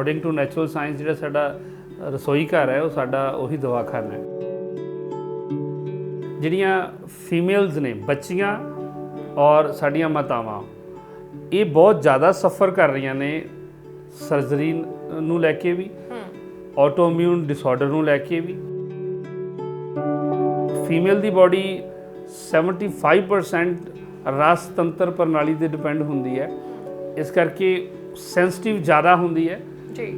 According to natural science ਜਿਹੜਾ ਸਾਡਾ ਰਸੋਈ ਘਰ ਹੈ ਉਹ ਸਾਡਾ ਉਹੀ ਦਵਾਖਾਨਾ ਹੈ। ਜਿਹੜੀਆਂ ਫੀਮੇਲਸ ਨੇ ਬੱਚੀਆਂ ਔਰ ਸਾਡੀਆਂ ਮਾਤਾਵਾਂ ਇਹ ਬਹੁਤ ਜ਼ਿਆਦਾ ਸਫਰ ਕਰ ਰਹੀਆਂ ਨੇ ਸਰਜਰੀ ਨੂੰ ਲੈ ਕੇ ਵੀ ਆਟੋਇਮਿਊਨ ਡਿਸਆਰਡਰ ਨੂੰ ਲੈ ਕੇ ਵੀ। ਫੀਮੇਲ ਦੀ ਬਾਡੀ 75% ਰਸ ਤੰਤਰ ਪ੍ਰਣਾਲੀ ਤੇ ਡਿਪੈਂਡ ਹੁੰਦੀ ਹੈ। ਇਸ ਕਰਕੇ ਸੈਂਸਿਟਿਵ ਜ਼ਿਆਦਾ ਹੁੰਦੀ ਹੈ। ਜੀ।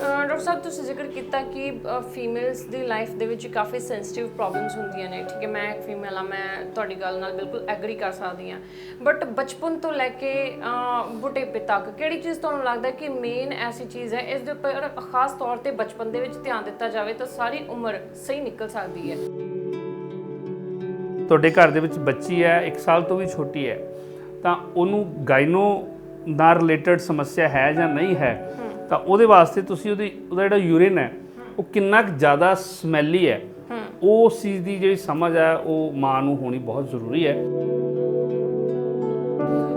ਡਾਕਟਰ ਸਾਹਿਬ, ਤੁਸੀਂ ਜ਼ਿਕਰ ਕੀਤਾ ਕਿ ਫੀਮੇਲਸ ਦੀ ਲਾਈਫ ਦੇ ਵਿੱਚ ਕਾਫੀ ਸੈਂਸਿਟਿਵ ਪ੍ਰੋਬਲਮਸ ਹੁੰਦੀਆਂ ਨੇ। ਠੀਕ ਹੈ, ਮੈਂ ਇੱਕ ਫੀਮੇਲ ਆ ਮੈਂ ਤੁਹਾਡੀ ਗੱਲ ਨਾਲ ਬਿਲਕੁਲ ਐਗਰੀ ਕਰ ਸਕਦੀ ਹਾਂ। ਬਟ ਬਚਪਨ ਤੋਂ ਲੈ ਕੇ ਬੁਢੇਪੇ ਤੱਕ, ਕਿਹੜੀ ਚੀਜ਼ ਤੁਹਾਨੂੰ ਲੱਗਦਾ ਕਿ ਮੇਨ ਐਸੀ ਚੀਜ਼ ਹੈ? ਇਸ ਦੇ ਉੱਪਰ ਖਾਸ ਤੌਰ ਤੇ ਬਚਪਨ ਦੇ ਵਿੱਚ ਧਿਆਨ ਦਿੱਤਾ ਜਾਵੇ, ਤਾਂ ਸਾਰੀ ਉਮਰ ਸਹੀ ਨਿਕਲ ਸਕਦੀ ਹੈ। ਤੁਹਾਡੇ ਘਰ ਦੇ ਵਿੱਚ ਬੱਚੀ ਹੈ 1 ਸਾਲ ਤੋਂ ਵੀ ਛੋਟੀ ਹੈ, ਤਾਂ ਉਹਨੂੰ ਗਾਇਨੋ ਨਾਲ ਰਿਲੇਟਡ ਸਮੱਸਿਆ ਹੈ ਜਾਂ ਨਹੀਂ ਹੈ, ਤਾਂ ਉਹਦੇ ਵਾਸਤੇ ਤੁਸੀਂ ਉਹਦੀ, ਉਹਦਾ ਜਿਹੜਾ ਯੂਰਿਨ ਹੈ, ਉਹ ਕਿੰਨਾ ਕੁ ਜ਼ਿਆਦਾ ਸਮੈਲੀ ਹੈ, ਉਹ ਚੀਜ਼ ਦੀ ਜਿਹੜੀ ਸਮਝ ਹੈ, ਉਹ ਮਾਂ ਨੂੰ ਹੋਣੀ ਬਹੁਤ ਜ਼ਰੂਰੀ ਹੈ।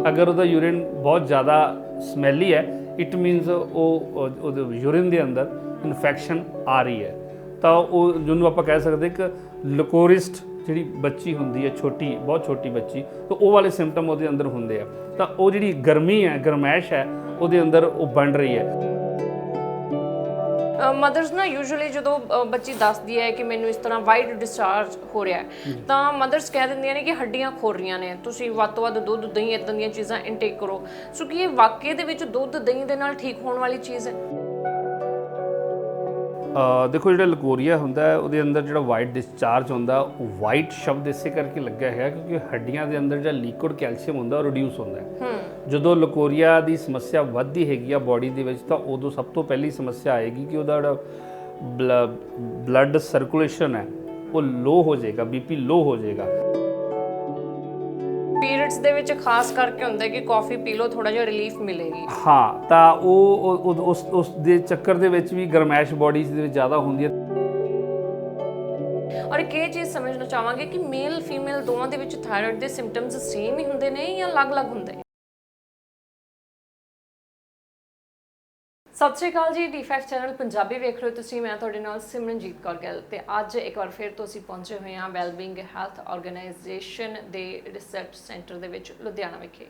ਅਗਰ ਉਹਦਾ ਯੂਰਿਨ ਬਹੁਤ ਜ਼ਿਆਦਾ ਸਮੈਲੀ ਹੈ ਇਟ ਮੀਨਸ ਉਹ, ਉਹ- ਉਹਦੇ ਯੂਰਿਨ ਦੇ ਅੰਦਰ ਇਨਫੈਕਸ਼ਨ ਆ ਰਹੀ ਹੈ। ਤਾਂ ਉਹ ਜਿਹਨੂੰ ਆਪਾਂ ਕਹਿ ਸਕਦੇ ਇੱਕ ਲਕੋਰਿਸਟ ਜਿਹੜੀ ਬੱਚੀ ਹੁੰਦੀ ਹੈ ਛੋਟੀ ਬਹੁਤ ਛੋਟੀ ਬੱਚੀ ਤਾਂ ਉਹ ਵਾਲੇ ਸਿੰਪਟਮ ਉਹਦੇ ਅੰਦਰ ਹੁੰਦੇ ਆ। ਤਾਂ ਉਹ ਜਿਹੜੀ ਗਰਮੀ ਹੈ ਗਰਮੈਸ਼ ਹੈ ਉਹਦੇ ਅੰਦਰ ਉਹ ਬਣ ਰਹੀ ਹੈ। ਮਦਰਸ ਨਾ ਯੂਜੂਅਲੀ ਜਦੋਂ ਬੱਚੀ ਦੱਸਦੀ ਹੈ ਕਿ ਮੈਨੂੰ ਇਸ ਤਰ੍ਹਾਂ ਵਾਈਟ ਡਿਸਚਾਰਜ ਹੋ ਰਿਹਾ ਹੈ ਤਾਂ ਮਦਰਸ ਕਹਿ ਦਿੰਦੀਆਂ ਨੇ ਕਿ ਹੱਡੀਆਂ ਖੋਰ ਰਹੀਆਂ ਨੇ। ਤੁਸੀਂ ਵੱਧ ਤੋਂ ਵੱਧ ਦੁੱਧ ਦਹੀਂ ਇਦਾਂ ਦੀਆਂ ਚੀਜ਼ਾਂ ਇਨਟੇਕ ਕਰੋ। ਸੋ ਕੀ ਇਹ ਵਾਕਈ ਦੇ ਵਿੱਚ ਦੁੱਧ ਦਹੀਂ ਦੇ ਨਾਲ ਠੀਕ ਹੋਣ ਵਾਲੀ ਚੀਜ਼ ਹੈ? ਦੇਖੋ ਜਿਹੜਾ ਲਕੋਰੀਆ ਹੁੰਦਾ ਹੈ ਉਹਦੇ ਅੰਦਰ ਜਿਹੜਾ ਵਾਈਟ ਡਿਸਚਾਰਜ ਹੁੰਦਾ ਉਹ ਵਾਈਟ ਸ਼ਬਦ ਇਸੇ ਕਰਕੇ ਲੱਗਿਆ ਹੈ ਕਿਉਂਕਿ ਹੱਡੀਆਂ ਦੇ ਅੰਦਰ ਜਿਹੜਾ ਲਿਕੁਇਡ ਕੈਲਸ਼ੀਅਮ ਹੁੰਦਾ ਉਹ ਰਿਡਿਊਸ ਹੁੰਦਾ ਹੂੰ। ਜਦੋਂ ਲਕੋਰੀਆ ਦੀ ਸਮੱਸਿਆ ਵੱਧਦੀ ਹੈਗੀ ਆ ਬਾਡੀ ਦੇ ਵਿੱਚ ਤਾਂ ਉਦੋਂ ਸਭ ਤੋਂ ਪਹਿਲੀ ਸਮੱਸਿਆ ਆਏਗੀ ਕਿ ਉਹਦਾ ਜਿਹੜਾ ਬਲੱਡ ਸਰਕੂਲੇਸ਼ਨ ਹੈ ਉਹ ਲੋ ਹੋ ਜਾਏਗਾ ਬੀਪੀ ਲੋ ਹੋ ਜਾਏਗਾ। ਪੀਰੀਅਡਸ ਦੇ ਵਿੱਚ ਖਾਸ ਕਰਕੇ ਹੁੰਦਾ ਕਿ ਕਾਫੀ ਪੀ ਲਓ ਥੋੜਾ ਜਿਹਾ ਰਿਲੀਫ ਮਿਲੇਗੀ। ਹਾਂ ਤਾਂ ਉਹ ਉਸ ਉਸ ਦੇ ਚੱਕਰ ਦੇ ਵਿੱਚ ਵੀ ਗਰਮੈਸ਼ ਬਾਡੀ ਦੇ ਵਿੱਚ ਜ਼ਿਆਦਾ ਹੁੰਦੀ ਹੈ। ਔਰ ਇੱਕ ਇਹ ਚੀਜ਼ ਸਮਝਣਾ ਚਾਹਾਂਗੇ ਕਿ ਮੇਲ ਫੀਮੇਲ ਦੋਵਾਂ ਦੇ ਵਿੱਚ ਥਾਇਰਾਇਡ ਦੇ ਸਿੰਪਟਮਸ ਸੇਮ ਹੀ ਹੁੰਦੇ ਨੇ ਜਾਂ ਅਲੱਗ-ਅਲੱਗ ਹੁੰਦੇ? ਸਤਿ ਸ਼੍ਰੀ ਅਕਾਲ ਜੀ ਡੀ5 ਚੈਨਲ ਪੰਜਾਬੀ ਵੇਖ ਰਹੇ ਹੋ ਤੁਸੀਂ, ਮੈਂ ਤੁਹਾਡੇ ਨਾਲ ਸਿਮਰਨਜੀਤ ਕੌਰ ਗਿੱਲ ਤੇ ਅੱਜ ਇੱਕ ਵਾਰ ਫਿਰ ਤੋਂ ਅਸੀਂ ਪਹੁੰਚੇ ਹੋਏ ਹਾਂ ਵੈਲਬਿੰਗ ਹੈਲਥ ਆਰਗੇਨਾਈਜੇਸ਼ਨ ਦੇ ਰਿਸਰਚ ਸੈਂਟਰ ਦੇ ਵਿੱਚ ਲੁਧਿਆਣਾ ਵਿਖੇ,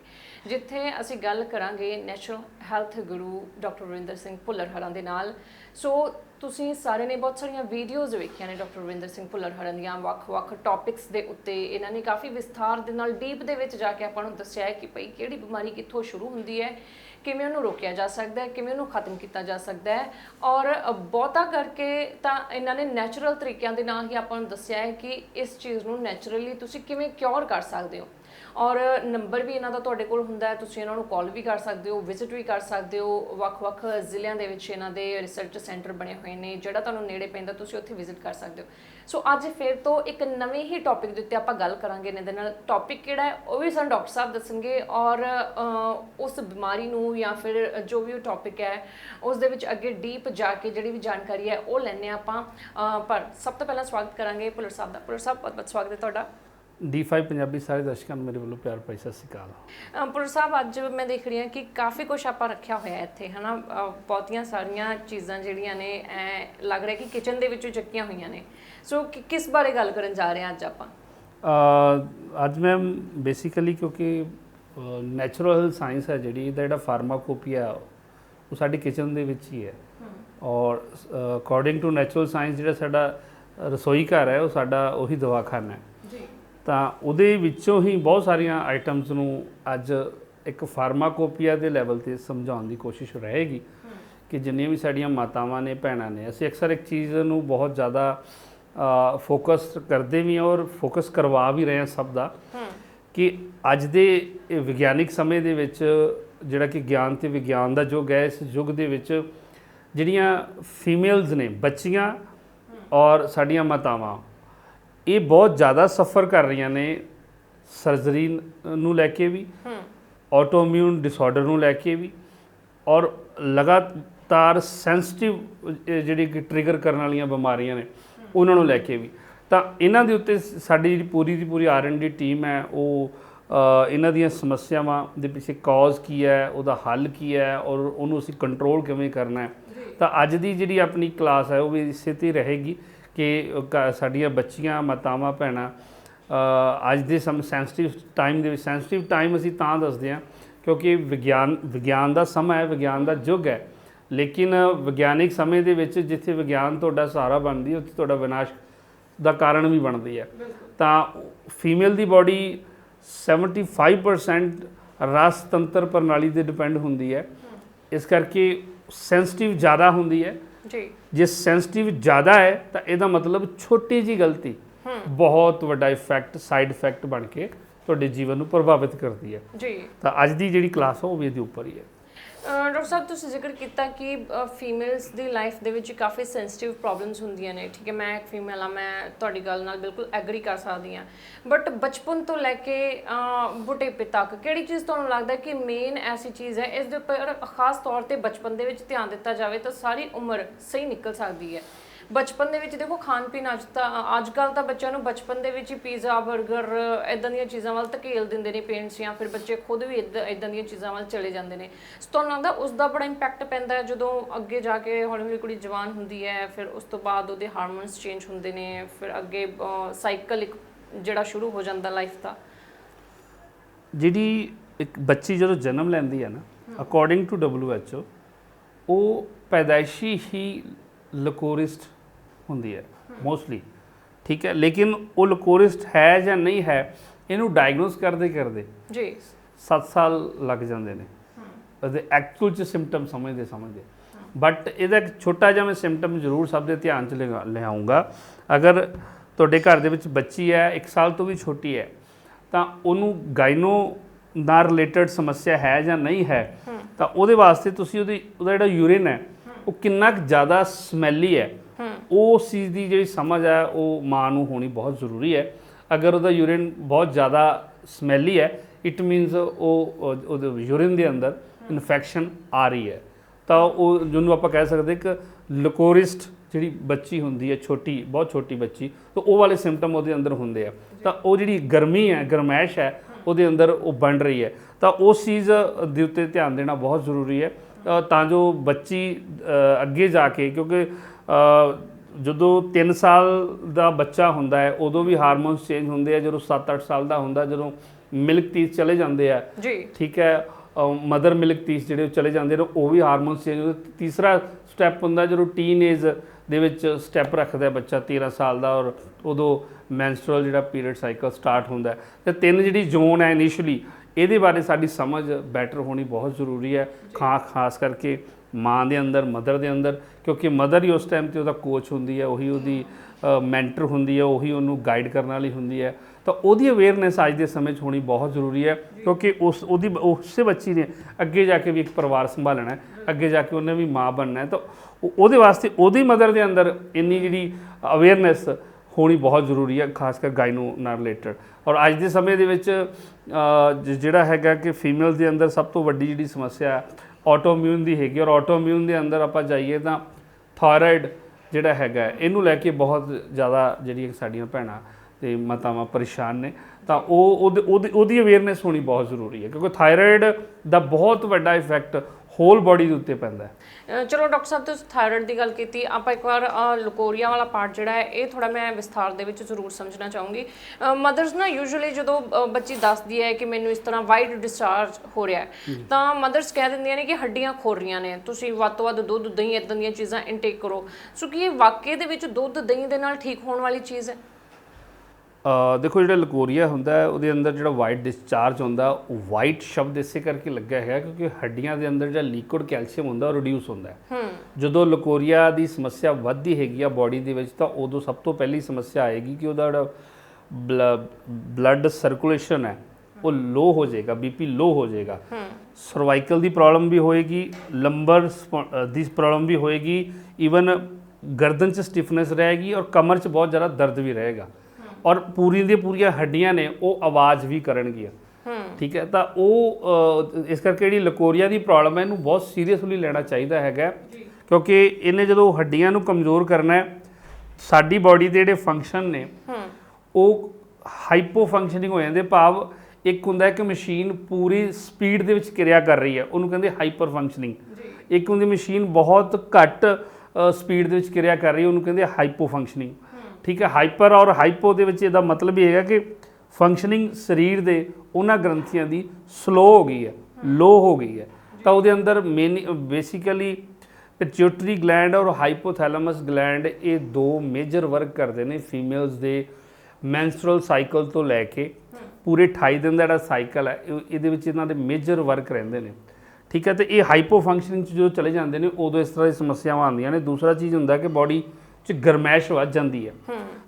ਜਿੱਥੇ ਅਸੀਂ ਗੱਲ ਕਰਾਂਗੇ national health guru doctor Varinder Singh Bhullar ਹਰਾਂ ਦੇ ਨਾਲ। ਸੋ ਤੁਸੀਂ ਸਾਰੇ ਨੇ ਬਹੁਤ ਸਾਰੀਆਂ ਵੀਡੀਓਜ਼ ਵੇਖੀਆਂ ਨੇ ਡਾਕਟਰ ਰਵਿੰਦਰ ਸਿੰਘ ਭੁੱਲਰ ਹਰਨ ਦੀਆਂ, ਵੱਖ-ਵੱਖ ਟੌਪਿਕਸ ਦੇ ਉੱਤੇ। ਇਹਨਾਂ ਨੇ ਕਾਫੀ ਵਿਸਥਾਰ ਦੇ ਨਾਲ ਡੀਪ ਦੇ ਵਿੱਚ ਜਾ ਕੇ ਆਪਾਂ ਨੂੰ ਦੱਸਿਆ ਹੈ ਕਿ ਭਈ ਕਿਹੜੀ ਬਿਮਾਰੀ ਕਿੱਥੋਂ ਸ਼ੁਰੂ ਹੁੰਦੀ ਹੈ, ਕਿਵੇਂ ਉਹਨੂੰ ਰੋਕਿਆ ਜਾ ਸਕਦਾ ਹੈ, ਕਿਵੇਂ ਉਹਨੂੰ ਖਤਮ ਕੀਤਾ ਜਾ ਸਕਦਾ ਹੈ। ਔਰ ਬਹੁਤਾ ਕਰਕੇ ਤਾਂ ਇਹਨਾਂ ਨੇ ਨੈਚੁਰਲ ਤਰੀਕਿਆਂ ਦੇ ਨਾਲ ਹੀ ਆਪਾਂ ਨੂੰ ਦੱਸਿਆ ਹੈ ਕਿ ਇਸ ਚੀਜ਼ ਨੂੰ ਨੈਚੁਰਲੀ ਤੁਸੀਂ ਕਿਵੇਂ ਕਿਉਰ ਕਰ ਸਕਦੇ ਹੋ। ਔਰ ਨੰਬਰ ਵੀ ਇਹਨਾਂ ਦਾ ਤੁਹਾਡੇ ਕੋਲ ਹੁੰਦਾ ਹੈ, ਤੁਸੀਂ ਇਹਨਾਂ ਨੂੰ ਕਾਲ ਵੀ ਕਰ ਸਕਦੇ ਹੋ ਵਿਜ਼ਿਟ ਵੀ ਕਰ ਸਕਦੇ ਹੋ। ਵੱਖ-ਵੱਖ ਜ਼ਿਲ੍ਹਿਆਂ ਦੇ ਵਿੱਚ ਇਹਨਾਂ ਦੇ ਰਿਸਰਚ ਸੈਂਟਰ ਬਣੇ ਹੋਏ ਨੇ, ਜਿਹੜਾ ਤੁਹਾਨੂੰ ਨੇੜੇ ਪੈਂਦਾ ਤੁਸੀਂ ਉੱਥੇ ਵਿਜ਼ਿਟ ਕਰ ਸਕਦੇ ਹੋ। ਸੋ ਅੱਜ ਫਿਰ ਤੋਂ ਇੱਕ ਨਵੇਂ ਹੀ ਟੌਪਿਕ ਦੇ ਉੱਤੇ ਆਪਾਂ ਗੱਲ ਕਰਾਂਗੇ ਇਹਨਾਂ ਦੇ ਨਾਲ। ਟੌਪਿਕ ਕਿਹੜਾ ਹੈ, ਉਹ ਵੀ ਸਾਨੂੰ ਡਾਕਟਰ ਸਾਹਿਬ ਦੱਸਣਗੇ ਔਰ ਉਸ ਬਿਮਾਰੀ ਨੂੰ ਜਾਂ ਫਿਰ ਜੋ ਵੀ ਉਹ ਟੌਪਿਕ ਹੈ, ਉਸ ਦੇ ਵਿੱਚ ਅੱਗੇ ਡੀਪ ਜਾ ਕੇ ਜਿਹੜੀ ਵੀ ਜਾਣਕਾਰੀ ਹੈ, ਉਹ ਲੈਣੇ ਆਪਾਂ। ਪਰ ਸਭ ਤੋਂ ਪਹਿਲਾਂ ਸਵਾਗਤ ਕਰਾਂਗੇ ਪੁਲਰ ਸਾਹਿਬ ਦਾ। ਪੁਲਰ ਸਾਹਿਬ ਬਹੁਤ ਬਹੁਤ ਸਵਾਗਤ ਹੈ ਤੁਹਾਡਾ। D5 ਪੰਜਾਬੀ ਸਾਰੇ ਦਰਸ਼ਕਾਂ ਨੂੰ ਮੇਰੇ ਵੱਲੋਂ ਪਿਆਰ ਭਰੀ ਸਤਿ ਸ਼੍ਰੀ ਅਕਾਲ। ਅ, ਪੁਲਰ ਸਾਹਿਬ ਅੱਜ ਮੈਂ ਦੇਖ ਰਹੀ ਹਾਂ ਕਿ ਕਾਫੀ ਕੁਝ ਆਪਾਂ ਰੱਖਿਆ ਹੋਇਆ ਇੱਥੇ ਹਨਾ? ਬਹੁਤੀਆਂ ਸਾਰੀਆਂ ਚੀਜ਼ਾਂ ਜਿਹੜੀਆਂ ਨੇ ਐ ਲੱਗ ਰਿਹਾ ਕਿ ਕਿਚਨ ਦੇ ਵਿੱਚੋਂ ਚੱਕੀਆਂ ਹੋਈਆਂ ਨੇ। ਸੋ ਕਿਸ ਬਾਰੇ ਗੱਲ ਕਰਨ ਜਾ ਰਹੇ ਹਾਂ ਅੱਜ ਆਪਾਂ? ਅ, ਅੱਜ ਮੈਂ ਬੇਸਿਕਲੀ ਕਿਉਂਕਿ ਨੈਚੁਰਲ ਸਾਇੰਸ ਹੈ ਜਿਹੜੀ ਇਹਦਾ ਜਿਹੜਾ ਫਾਰਮਾਕੋਪੀਆ ਉਹ ਸਾਡੀ ਕਿਚਨ ਦੇ ਵਿੱਚ ਹੀ ਹੈ। ਔਰ ਅਕੋਰਡਿੰਗ ਟੂ ਨੈਚੁਰਲ ਸਾਇੰਸ ਜਿਹੜਾ ਸਾਡਾ ਰਸੋਈ ਘਰ ਹੈ ਉਹ ਸਾਡਾ ਉਹੀ ਦਵਾਖਾਨਾ ਹੈ। ਤਾਂ ਉਹਦੇ ਵਿੱਚੋਂ ਹੀ ਬਹੁਤ ਸਾਰੀਆਂ ਆਈਟਮਸ ਨੂੰ ਅੱਜ ਇੱਕ ਫਾਰਮਾਕੋਪੀਆ ਦੇ ਲੈਵਲ ਤੇ ਸਮਝਾਉਣ ਦੀ ਕੋਸ਼ਿਸ਼ ਰਹੇਗੀ ਕਿ ਜਿੰਨੀਆਂ ਵੀ ਸਾਡੀਆਂ ਮਾਤਾਵਾਂ ਨੇ ਭੈਣਾਂ ਨੇ ਅਸੀਂ ਅਕਸਰ ਇੱਕ ਚੀਜ਼ ਨੂੰ ਬਹੁਤ ਜ਼ਿਆਦਾ ਫੋਕਸ ਕਰਦੇ ਵੀ ਹਾਂ ਔਰ ਫੋਕਸ ਕਰਵਾ ਵੀ ਰਹੇ ਹਾਂ ਸਭ ਦਾ ਕਿ ਅੱਜ ਦੇ ਵਿਗਿਆਨਿਕ ਸਮੇਂ ਦੇ ਵਿੱਚ ਜਿਹੜਾ ਕਿ ਗਿਆਨ ਤੇ ਵਿਗਿਆਨ ਦਾ ਯੁੱਗ ਹੈ ਇਸ ਯੁੱਗ ਦੇ ਵਿੱਚ ਜਿਹੜੀਆਂ ਫੀਮੇਲਸ ਨੇ ਬੱਚੀਆਂ ਔਰ ਸਾਡੀਆਂ ਮਾਤਾਵਾਂ ਇਹ ਬਹੁਤ ਜ਼ਿਆਦਾ ਸਫਰ ਕਰ ਰਹੀਆਂ ਨੇ ਸਰਜਰੀ ਨੂੰ ਲੈ ਕੇ ਵੀ ਆਟੋਇਮਿਊਨ ਡਿਸਆਰਡਰ ਨੂੰ ਲੈ ਕੇ ਵੀ ਔਰ ਲਗਾਤਾਰ ਸੈਂਸਿਟਿਵ ਜਿਹੜੀ ਕਿ ਟ੍ਰਿਗਰ ਕਰਨ ਵਾਲੀਆਂ ਬਿਮਾਰੀਆਂ ਨੇ ਉਹਨਾਂ ਨੂੰ ਲੈ ਕੇ ਵੀ। ਤਾਂ ਇਹਨਾਂ ਦੇ ਉੱਤੇ ਸਾਡੀ ਜਿਹੜੀ ਪੂਰੀ ਦੀ ਪੂਰੀ ਆਰ ਐਂਡ ਡੀ ਟੀਮ ਹੈ ਉਹ ਇਹਨਾਂ ਦੀਆਂ ਸਮੱਸਿਆਵਾਂ ਦੇ ਪਿੱਛੇ ਕਾਜ਼ ਕੀ ਹੈ ਉਹਦਾ ਹੱਲ ਕੀ ਹੈ ਔਰ ਉਹਨੂੰ ਅਸੀਂ ਕੰਟਰੋਲ ਕਿਵੇਂ ਕਰਨਾ ਹੈ। ਤਾਂ ਅੱਜ ਦੀ ਜਿਹੜੀ ਆਪਣੀ ਕਲਾਸ ਹੈ ਉਹ ਵੀ ਇਸੇ ਤੇ ਰਹੇਗੀ। ਕਿ ਸਾਡੀਆਂ ਬੱਚੀਆਂ ਮਾਤਾਵਾਂ ਭੈਣਾਂ ਅੱਜ ਦੇ ਸਮ ਸੈਂਸਿਟਿਵ ਟਾਈਮ ਦੇ ਵਿੱਚ ਸੈਂਸਿਟਿਵ ਟਾਈਮ ਅਸੀਂ ਤਾਂ ਦੱਸਦੇ ਹਾਂ ਕਿਉਂਕਿ ਵਿਗਿਆਨ ਵਿਗਿਆਨ ਦਾ ਸਮਾਂ ਹੈ ਵਿਗਿਆਨ ਦਾ ਯੁੱਗ ਹੈ। ਲੇਕਿਨ ਵਿਗਿਆਨਿਕ ਸਮੇਂ ਦੇ ਵਿੱਚ ਜਿੱਥੇ ਵਿਗਿਆਨ ਤੁਹਾਡਾ ਸਹਾਰਾ ਬਣਦੀ ਹੈ ਉੱਥੇ ਤੁਹਾਡਾ ਵਿਨਾਸ਼ ਦਾ ਕਾਰਨ ਵੀ ਬਣਦੀ ਹੈ। ਤਾਂ ਫੀਮੇਲ ਦੀ ਬਾਡੀ 75% ਰਸ ਤੰਤਰ ਪ੍ਰਣਾਲੀ ਤੇ ਡਿਪੈਂਡ ਹੁੰਦੀ ਹੈ। ਇਸ ਕਰਕੇ ਸੈਂਸਿਟਿਵ ਜ਼ਿਆਦਾ ਹੁੰਦੀ ਹੈ। ਜੀ। ਜੇ ਸੈਂਸਿਟਿਵ ਜ਼ਿਆਦਾ ਹੈ ਤਾਂ ਇਹਦਾ ਮਤਲਬ ਛੋਟੀ ਜੀ ਗਲਤੀ ਬਹੁਤ ਵੱਡਾ ਇਫੈਕਟ ਸਾਈਡ ਇਫੈਕਟ ਬਣ ਕੇ ਤੁਹਾਡੇ ਜੀਵਨ ਨੂੰ ਪ੍ਰਭਾਵਿਤ ਕਰਦੀ ਹੈ। ਜੀ। ਤਾਂ ਅੱਜ ਦੀ ਜਿਹੜੀ ਕਲਾਸ ਹੈ ਉਹ ਵੀ ਇਹਦੇ ਉੱਪਰ ਹੀ ਹੈ। ਡਾਕਟਰ ਸਾਹਿਬ ਤੁਸੀਂ ਜ਼ਿਕਰ ਕੀਤਾ ਕਿ ਫੀਮੇਲਸ ਦੀ ਲਾਈਫ ਦੇ ਵਿੱਚ ਕਾਫੀ ਸੈਂਸਿਟਿਵ ਪ੍ਰੋਬਲਮਸ ਹੁੰਦੀਆਂ ਨੇ ਠੀਕ ਹੈ? ਮੈਂ ਇੱਕ ਫੀਮੇਲ ਆ ਮੈਂ ਤੁਹਾਡੀ ਗੱਲ ਨਾਲ ਬਿਲਕੁਲ ਐਗਰੀ ਕਰ ਸਕਦੀ ਹਾਂ। ਬਟ ਬਚਪਨ ਤੋਂ ਲੈ ਕੇ ਅਹ, ਬੁਢੇਪੇ ਤੱਕ ਕਿਹੜੀ ਚੀਜ਼ ਤੁਹਾਨੂੰ ਲੱਗਦਾ ਕਿ ਮੇਨ ਐਸੀ ਚੀਜ਼ ਹੈ? ਇਸ ਦੇ ਉੱਪਰ ਖਾਸ ਤੌਰ ਤੇ ਬਚਪਨ ਦੇ ਵਿੱਚ ਧਿਆਨ ਦਿੱਤਾ ਜਾਵੇ ਤਾਂ ਸਾਰੀ ਉਮਰ ਸਹੀ ਨਿਕਲ ਸਕਦੀ ਹੈ। ਬਚਪਨ ਦੇ ਵਿੱਚ ਦੇਖੋ ਖਾਣ ਪੀਣ ਅੱਜ ਤਾਂ ਅੱਜ ਕੱਲ ਤਾਂ ਬੱਚਿਆਂ ਨੂੰ ਬਚਪਨ ਦੇ ਵਿੱਚ ਹੀ ਪੀਜ਼ਾ 버ਗਰ ਇਦਾਂ ਦੀਆਂ ਚੀਜ਼ਾਂ ਵੱਲ ਧਕੇਲ ਦਿੰਦੇ ਨੇ ਪੇਰੈਂਟਸ ਜਾਂ ਫਿਰ ਬੱਚੇ ਖੁਦ ਵੀ ਇਦਾਂ ਇਦਾਂ ਦੀਆਂ ਚੀਜ਼ਾਂ ਵੱਲ ਚਲੇ ਜਾਂਦੇ ਨੇ। ਸੋ ਤੁਹਾਨੂੰ ਲੱਗਦਾ ਉਸ ਦਾ ਬੜਾ ਇੰਪੈਕਟ ਪੈਂਦਾ ਹੈ ਜਦੋਂ ਅੱਗੇ ਜਾ ਕੇ ਹੌਲੀ ਹੌਲੀ ਕੁੜੀ ਜਵਾਨ ਹੁੰਦੀ ਹੈ ਫਿਰ ਉਸ ਤੋਂ ਬਾਅਦ ਉਹਦੇ ਹਾਰਮੋਨਸ ਚੇਂਜ ਹੁੰਦੇ ਨੇ ਫਿਰ ਅੱਗੇ ਸਾਈਕਲ ਇੱਕ ਜਿਹੜਾ ਸ਼ੁਰੂ ਹੋ ਜਾਂਦਾ ਲਾਈਫ ਦਾ। ਜਿਹੜੀ ਇੱਕ ਬੱਚੀ ਜਦੋਂ ਜਨਮ ਲੈਂਦੀ ਹੈ ਨਾ ਅਕੋਰਡਿੰਗ ਟੂ WHO ਉਹ ਪੈਦਾਇਸ਼ੀ ਹੀ ਲਕੋਰਿਸਟ ਹੁੰਦੀ ਹੈ ਮੋਸਟਲੀ ਠੀਕ ਹੈ ਲੇਕਿਨ ਉਹ ਲਕੋਰਿਸਟ ਹੈ ਜਾਂ ਨਹੀਂ ਹੈ ਇਹਨੂੰ ਡਾਇਗਨੋਸ ਕਰਦੇ ਕਰਦੇ ਜੀ। 7 ਸਾਲ ਲੱਗ ਜਾਂਦੇ ਨੇ। ਉਹਦੇ ਐਕਚੁਅਲ ਚ ਸਿੰਪਟਮ ਸਮਝਦੇ ਸਮਝਦੇ। ਬਟ ਇਹਦਾ ਇੱਕ ਛੋਟਾ ਜਿਹਾ ਮੈਂ ਸਿੰਪਟਮ ਜ਼ਰੂਰ ਸਭ ਦੇ ਧਿਆਨ ਚ ਲਿਆ- ਲਿਆਉਂਗਾ ਅਗਰ ਤੁਹਾਡੇ ਘਰ ਦੇ ਵਿੱਚ ਬੱਚੀ ਹੈ 1 ਸਾਲ ਤੋਂ ਵੀ ਛੋਟੀ ਹੈ ਤਾਂ ਉਹਨੂੰ ਗਾਇਨੋ ਨਾਲ ਰਿਲੇਟਡ ਸਮੱਸਿਆ ਹੈ ਜਾਂ ਨਹੀਂ ਹੈ ਤਾਂ ਉਹਦੇ ਵਾਸਤੇ ਤੁਸੀਂ ਉਹਦੀ ਉਹਦਾ ਜਿਹੜਾ ਯੂਰਿਨ ਹੈ ਉਹ ਕਿੰਨਾ ਕੁ ਜ਼ਿਆਦਾ ਸਮੈਲੀ ਹੂੰ ਉਸ ਚੀਜ਼ ਦੀ ਜਿਹੜੀ ਸਮਝ ਹੈ, ਉਹ ਮਾਂ ਨੂੰ ਹੋਣੀ ਬਹੁਤ ਜ਼ਰੂਰੀ ਹੈ। ਅਗਰ ਉਹਦਾ ਯੂਰਿਨ ਬਹੁਤ ਜ਼ਿਆਦਾ ਸਮੈਲੀ ਹੈ ਇਟ ਮੀਨਸ ਉਹ, ਉਹਦੇ ਯੂਰਿਨ ਦੇ ਅੰਦਰ ਇਨਫੈਕਸ਼ਨ ਆ ਰਹੀ ਹੈ। ਤਾਂ ਉਹ, ਜਿਹਨੂੰ ਆਪਾਂ ਕਹਿ ਸਕਦੇ ਕਿ ਲਕੋਰਿਸਟ ਜਿਹੜੀ ਬੱਚੀ ਹੁੰਦੀ ਹੈ, ਛੋਟੀ, ਬਹੁਤ ਛੋਟੀ ਬੱਚੀ, ਤਾਂ ਉਹ ਵਾਲੇ ਸਿੰਪਟਮ ਉਹਦੇ ਅੰਦਰ ਹੁੰਦੇ ਆ। ਤਾਂ ਉਹ ਜਿਹੜੀ ਗਰਮੀ ਹੈ, ਗਰਮੈਸ਼ ਹੈ, ਉਹਦੇ ਅੰਦਰ ਉਹ ਬਣ ਰਹੀ ਹੈ। ਤਾਂ ਉਸ ਚੀਜ਼ ਦੇ ਉੱਤੇ ਧਿਆਨ ਦੇਣਾ ਬਹੁਤ ਜ਼ਰੂਰੀ ਹੈ। ਤਾਂ ਜੋ ਬੱਚੀ ਅੱਗੇ ਜਾ ਕੇ, ਕਿਉਂਕਿ ਜਦੋਂ 3 ਸਾਲ ਦਾ ਬੱਚਾ ਹੁੰਦਾ ਹੈ ਉਦੋਂ ਵੀ ਹਾਰਮੋਨਸ ਚੇਂਜ ਹੁੰਦੇ ਆ ਜਦੋਂ 7-8 ਸਾਲ ਦਾ ਹੁੰਦਾ ਜਦੋਂ ਮਿਲਕ ਟੀਥ ਚਲੇ ਜਾਂਦੇ ਆ। ਜੀ। ਠੀਕ ਹੈ ਮਦਰ ਮਿਲਕ ਟੀਥ ਜਿਹੜੇ ਚਲੇ ਜਾਂਦੇ ਨੇ ਉਹ ਵੀ ਹਾਰਮੋਨਸ ਚੇਂਜ ਹੁੰਦੇ ਤੀਸਰਾ ਸਟੈਪ ਹੁੰਦਾ ਜਦੋਂ ਟੀਨੇਜ ਦੇ ਵਿੱਚ ਸਟੈਪ ਰੱਖਦਾ ਬੱਚਾ 13 ਸਾਲ ਦਾ ਔਰ ਉਦੋਂ ਮੈਂਸਟਰਲ ਜਿਹੜਾ ਪੀਰੀਅਡ ਸਾਈਕਲ ਸਟਾਰਟ ਹੁੰਦਾ ਤੇ ਤਿੰਨ ਜਿਹੜੀ ਜ਼ੋਨ ਹੈ ਇਨੀਸ਼ੀਅਲੀ ਇਹਦੇ ਬਾਰੇ ਸਾਡੀ ਸਮਝ ਬੈਟਰ ਹੋਣੀ ਬਹੁਤ ਜ਼ਰੂਰੀ ਹੈ ਖਾਸ ਕਰਕੇ ਮਾਂ ਦੇ ਅੰਦਰ ਮਦਰ ਦੇ ਅੰਦਰ, ਕਿਉਂਕਿ ਮਦਰ ਹੀ ਉਸ ਟਾਈਮ ਤੇ ਉਹਦਾ ਕੋਚ ਹੁੰਦੀ ਹੈ, ਉਹੀ ਉਹਦੀ ਮੈਂਟਰ ਹੁੰਦੀ ਹੈ, ਉਹੀ ਉਹਨੂੰ ਗਾਈਡ ਕਰਨ ਵਾਲੀ ਹੁੰਦੀ ਹੈ। ਤਾਂ ਉਹਦੀ ਅਵੇਅਰਨੈਸ ਅੱਜ ਦੇ ਸਮੇਂ 'ਚ ਹੋਣੀ ਬਹੁਤ ਜ਼ਰੂਰੀ ਹੈ, ਕਿਉਂਕਿ ਉਸ, ਉਹਦੀ, ਉਸੇ ਬੱਚੀ ਨੇ ਅੱਗੇ ਜਾ ਕੇ ਵੀ ਇੱਕ ਪਰਿਵਾਰ ਸੰਭਾਲਣਾ ਹੈ, ਅੱਗੇ ਜਾ ਕੇ ਉਹਨੇ ਵੀ ਮਾਂ ਬਣਨਾ ਹੈ। ਤਾਂ ਉਹ- ਉਹਦੇ ਵਾਸਤੇ ਉਹਦੀ ਮਦਰ ਦੇ ਅੰਦਰ ਇੰਨੀ ਜਿਹੜੀ ਅਵੇਅਰਨੈਸ ਹੋਣੀ ਬਹੁਤ ਜ਼ਰੂਰੀ ਹੈ, ਖਾਸ ਕਰ ਗਾਇਨੋ ਨਾਲ ਰਿਲੇਟਡ ਔਰ ਅੱਜ ਦੇ ਸਮੇਂ ਦੇ ਵਿੱਚ ਜਿਹੜਾ ਹੈਗਾ ਕਿ ਫੀਮੇਲ ਦੇ ਅੰਦਰ ਸਭ ਤੋਂ ਵੱਡੀ ਜਿਹੜੀ ਸਮੱਸਿਆ ਆਟੋਇਮਿਊਨ ਦੀ ਹੈਗੀ ਔਰ ਆਟੋਇਮਿਊਨ ਦੇ ਅੰਦਰ ਆਪਾਂ ਜਾਈਏ ਤਾਂ ਥਾਇਰਾਇਡ ਜਿਹੜਾ ਹੈਗਾ ਇਹਨੂੰ ਲੈ ਕੇ ਬਹੁਤ ਜ਼ਿਆਦਾ ਜਿਹੜੀਆਂ ਸਾਡੀਆਂ ਭੈਣਾਂ ਤੇ ਮਾਤਾਵਾਂ ਪਰੇਸ਼ਾਨ ਨੇ, ਤਾਂ ਉਹ ਉਹਦੇ- ਉਹਦੀ ਉਹਦੀ ਅਵੇਅਰਨੈਸ ਹੋਣੀ ਬਹੁਤ ਜ਼ਰੂਰੀ ਹੈ ਕਿਉਂਕਿ ਥਾਇਰਾਇਡ ਦਾ ਬਹੁਤ ਵੱਡਾ ਇਫੈਕਟ ਹੋਲ ਬਾਡੀ ਦੇ ਉੱਤੇ ਪੈਂਦਾ ਹੈ। ਚਲੋ ਡਾਕਟਰ ਸਾਹਿਬ ਤੁਸੀਂ ਥਾਇਰਾਇਡ ਦੀ ਗੱਲ ਕੀਤੀ ਆਪਾਂ ਇੱਕ ਵਾਰ ਲਕੋਰੀਆ ਵਾਲਾ ਪਾਰਟ ਜਿਹੜਾ ਹੈ ਇਹ ਥੋੜਾ ਮੈਂ ਵਿਸਥਾਰ ਦੇ ਵਿੱਚ ਜ਼ਰੂਰ ਸਮਝਣਾ ਚਾਹੂੰਗੀ। ਮਦਰਸ ਨਾ ਯੂਜੂਅਲੀ ਜਦੋਂ ਬੱਚੀ ਦੱਸਦੀ ਹੈ ਕਿ ਮੈਨੂੰ ਇਸ ਤਰ੍ਹਾਂ ਵਾਈਟ ਡਿਸਚਾਰਜ ਹੋ ਰਿਹਾ ਹੈ ਤਾਂ ਮਦਰਸ ਕਹਿ ਦਿੰਦੀਆਂ ਨੇ ਕਿ ਹੱਡੀਆਂ ਖੋਰ ਰਹੀਆਂ ਨੇ ਤੁਸੀਂ ਵੱਧ ਤੋਂ ਵੱਧ ਦੁੱਧ ਦਹੀਂ ਇਦਾਂ ਦੀਆਂ ਚੀਜ਼ਾਂ ਇਨਟੇਕ ਕਰੋ। ਸੋ ਕੀ ਇਹ ਵਾਕਈ ਦੇ ਵਿੱਚ ਦੁੱਧ ਦਹੀਂ ਦੇ ਨਾਲ ਠੀਕ ਹੋਣ ਵਾਲੀ ਚੀਜ਼ ਹੈ? ਦੇਖੋ ਜਿਹੜਾ ਲਕੋਰੀਆ ਹੁੰਦਾ ਹੈ ਉਹਦੇ ਅੰਦਰ ਜਿਹੜਾ ਵਾਈਟ ਡਿਸਚਾਰਜ ਹੁੰਦਾ ਉਹ ਵਾਈਟ ਸ਼ਬਦ ਇਸੇ ਕਰਕੇ ਲੱਗਿਆ ਹੈਗਾ ਕਿਉਂਕਿ ਹੱਡੀਆਂ ਦੇ ਅੰਦਰ ਜਿਹੜਾ ਲਿਕੁਇਡ ਕੈਲਸ਼ੀਅਮ ਹੁੰਦਾ ਉਹ ਰਿਡਿਊਸ ਹੁੰਦਾ ਹੈ। ਹੂੰ। ਜਦੋਂ ਲਕੋਰੀਆ ਦੀ ਸਮੱਸਿਆ ਵੱਧਦੀ ਹੈਗੀ ਆ ਬਾਡੀ ਦੇ ਵਿੱਚ ਤਾਂ ਉਦੋਂ ਸਭ ਤੋਂ ਪਹਿਲੀ ਸਮੱਸਿਆ ਆਏਗੀ ਕਿ ਉਹਦਾ ਜਿਹੜਾ ਬਲੱਡ ਸਰਕੂਲੇਸ਼ਨ ਹੈ ਉਹ ਲੋ ਹੋ ਜਾਏਗਾ ਬੀਪੀ ਲੋ ਹੋ ਜਾਏਗਾ। ਹੂੰ। ਸਰਵਾਈਕਲ ਦੀ ਪ੍ਰੋਬਲਮ ਵੀ ਹੋਏਗੀ ਲੰਬਰ ਦੀ ਪ੍ਰੋਬਲਮ ਵੀ ਹੋਏਗੀ ਈਵਨ ਗਰਦਨ 'ਚ ਸਟਿਫਨੈਸ ਰਹੇਗੀ ਔਰ ਕਮਰ 'ਚ ਬਹੁਤ ਜ਼ਿਆਦਾ ਦਰਦ ਵੀ ਰਹੇਗਾ। ਔਰ ਪੂਰੀ ਦੀਆਂ ਪੂਰੀਆਂ ਹੱਡੀਆਂ ਨੇ ਉਹ ਆਵਾਜ਼ ਵੀ ਕਰਨਗੀਆਂ। ਠੀਕ ਹੈ? ਤਾਂ ਉਹ ਇਸ ਕਰਕੇ ਜਿਹੜੀ ਲਕੋਰੀਆ ਦੀ ਪ੍ਰੋਬਲਮ ਹੈ ਇਹਨੂੰ ਬਹੁਤ ਸੀਰੀਅਸਲੀ ਲੈਣਾ ਚਾਹੀਦਾ ਹੈਗਾ। ਕਿਉਂਕਿ ਇਹਨੇ ਜਦੋਂ ਹੱਡੀਆਂ ਨੂੰ ਕਮਜ਼ੋਰ ਕਰਨਾ ਹੈ ਸਾਡੀ ਬਾਡੀ ਦੇ ਜਿਹੜੇ ਫੰਕਸ਼ਨ ਨੇ ਉਹ ਹਾਈਪੋ ਫੰਕਸ਼ਨਿੰਗ ਹੋ ਜਾਂਦੇ। ਭਾਵ ਇੱਕ ਹੁੰਦਾ ਹੈ ਕਿ ਮਸ਼ੀਨ ਪੂਰੀ ਸਪੀਡ ਦੇ ਵਿੱਚ ਕਿਰਿਆ ਕਰ ਰਹੀ ਹੈ ਉਹਨੂੰ ਕਹਿੰਦੇ ਹਾਈਪਰ ਫੰਕਸ਼ਨਿੰਗ ਇੱਕ ਹੁੰਦੀ ਮਸ਼ੀਨ ਬਹੁਤ ਘੱਟ ਸਪੀਡ ਦੇ ਵਿੱਚ ਕਿਰਿਆ ਕਰ ਰਹੀ ਹੈ ਉਹਨੂੰ ਕਹਿੰਦੇ ਹਾਈਪੋ ਫੰਕਸ਼ਨਿੰਗ ਠੀਕ ਹੈ ਹਾਈਪਰ ਔਰ ਹਾਈਪੋ ਦੇ ਵਿੱਚ ਇਹਦਾ ਮਤਲਬ ਇਹ ਹੈਗਾ ਕਿ ਫੰਕਸ਼ਨਿੰਗ ਸਰੀਰ ਦੇ ਉਹਨਾਂ ਗ੍ਰੰਥੀਆਂ ਦੀ ਸਲੋ ਹੋ ਗਈ ਹੈ ਲੋ ਹੋ ਗਈ ਹੈ। ਤਾਂ ਉਹਦੇ ਅੰਦਰ ਮੇਨ ਬੇਸਿਕਲੀ ਪਿਚਿਊਟਰੀ ਗਲੈਂਡ ਔਰ ਹਾਈਪੋਥੈਲਮਸ ਗਲੈਂਡ ਇਹ ਦੋ ਮੇਜਰ ਵਰਕ ਕਰਦੇ ਨੇ ਫੀਮੇਲਸ ਦੇ ਮੈਂਸਟਰਲ ਸਾਈਕਲ ਤੋਂ ਲੈ ਕੇ ਪੂਰੇ 28 ਦਿਨ ਦਾ ਜਿਹੜਾ ਸਾਈਕਲ ਹੈ, ਇਹ- ਇਹਦੇ ਵਿੱਚ ਇਹਨਾਂ ਦੇ ਮੇਜਰ ਵਰਕ ਰਹਿੰਦੇ ਨੇ। ਠੀਕ ਹੈ, ਤੇ ਇਹ ਹਾਈਪੋ ਫੰਕਸ਼ਨਿੰਗ ਚ ਜਦੋਂ ਚਲੇ ਜਾਂਦੇ ਨੇ, ਉਦੋਂ ਇਸ ਤਰ੍ਹਾਂ ਦੀ ਸਮੱਸਿਆਵਾਂ ਆਉਂਦੀਆਂ ਨੇ। ਦੂਸਰਾ ਚੀਜ਼ ਹੁੰਦਾ ਕਿ ਬਾਡੀ ਚ ਗਰਮੈਸ਼ ਵੱਧ ਜਾਂਦੀ ਹੈ।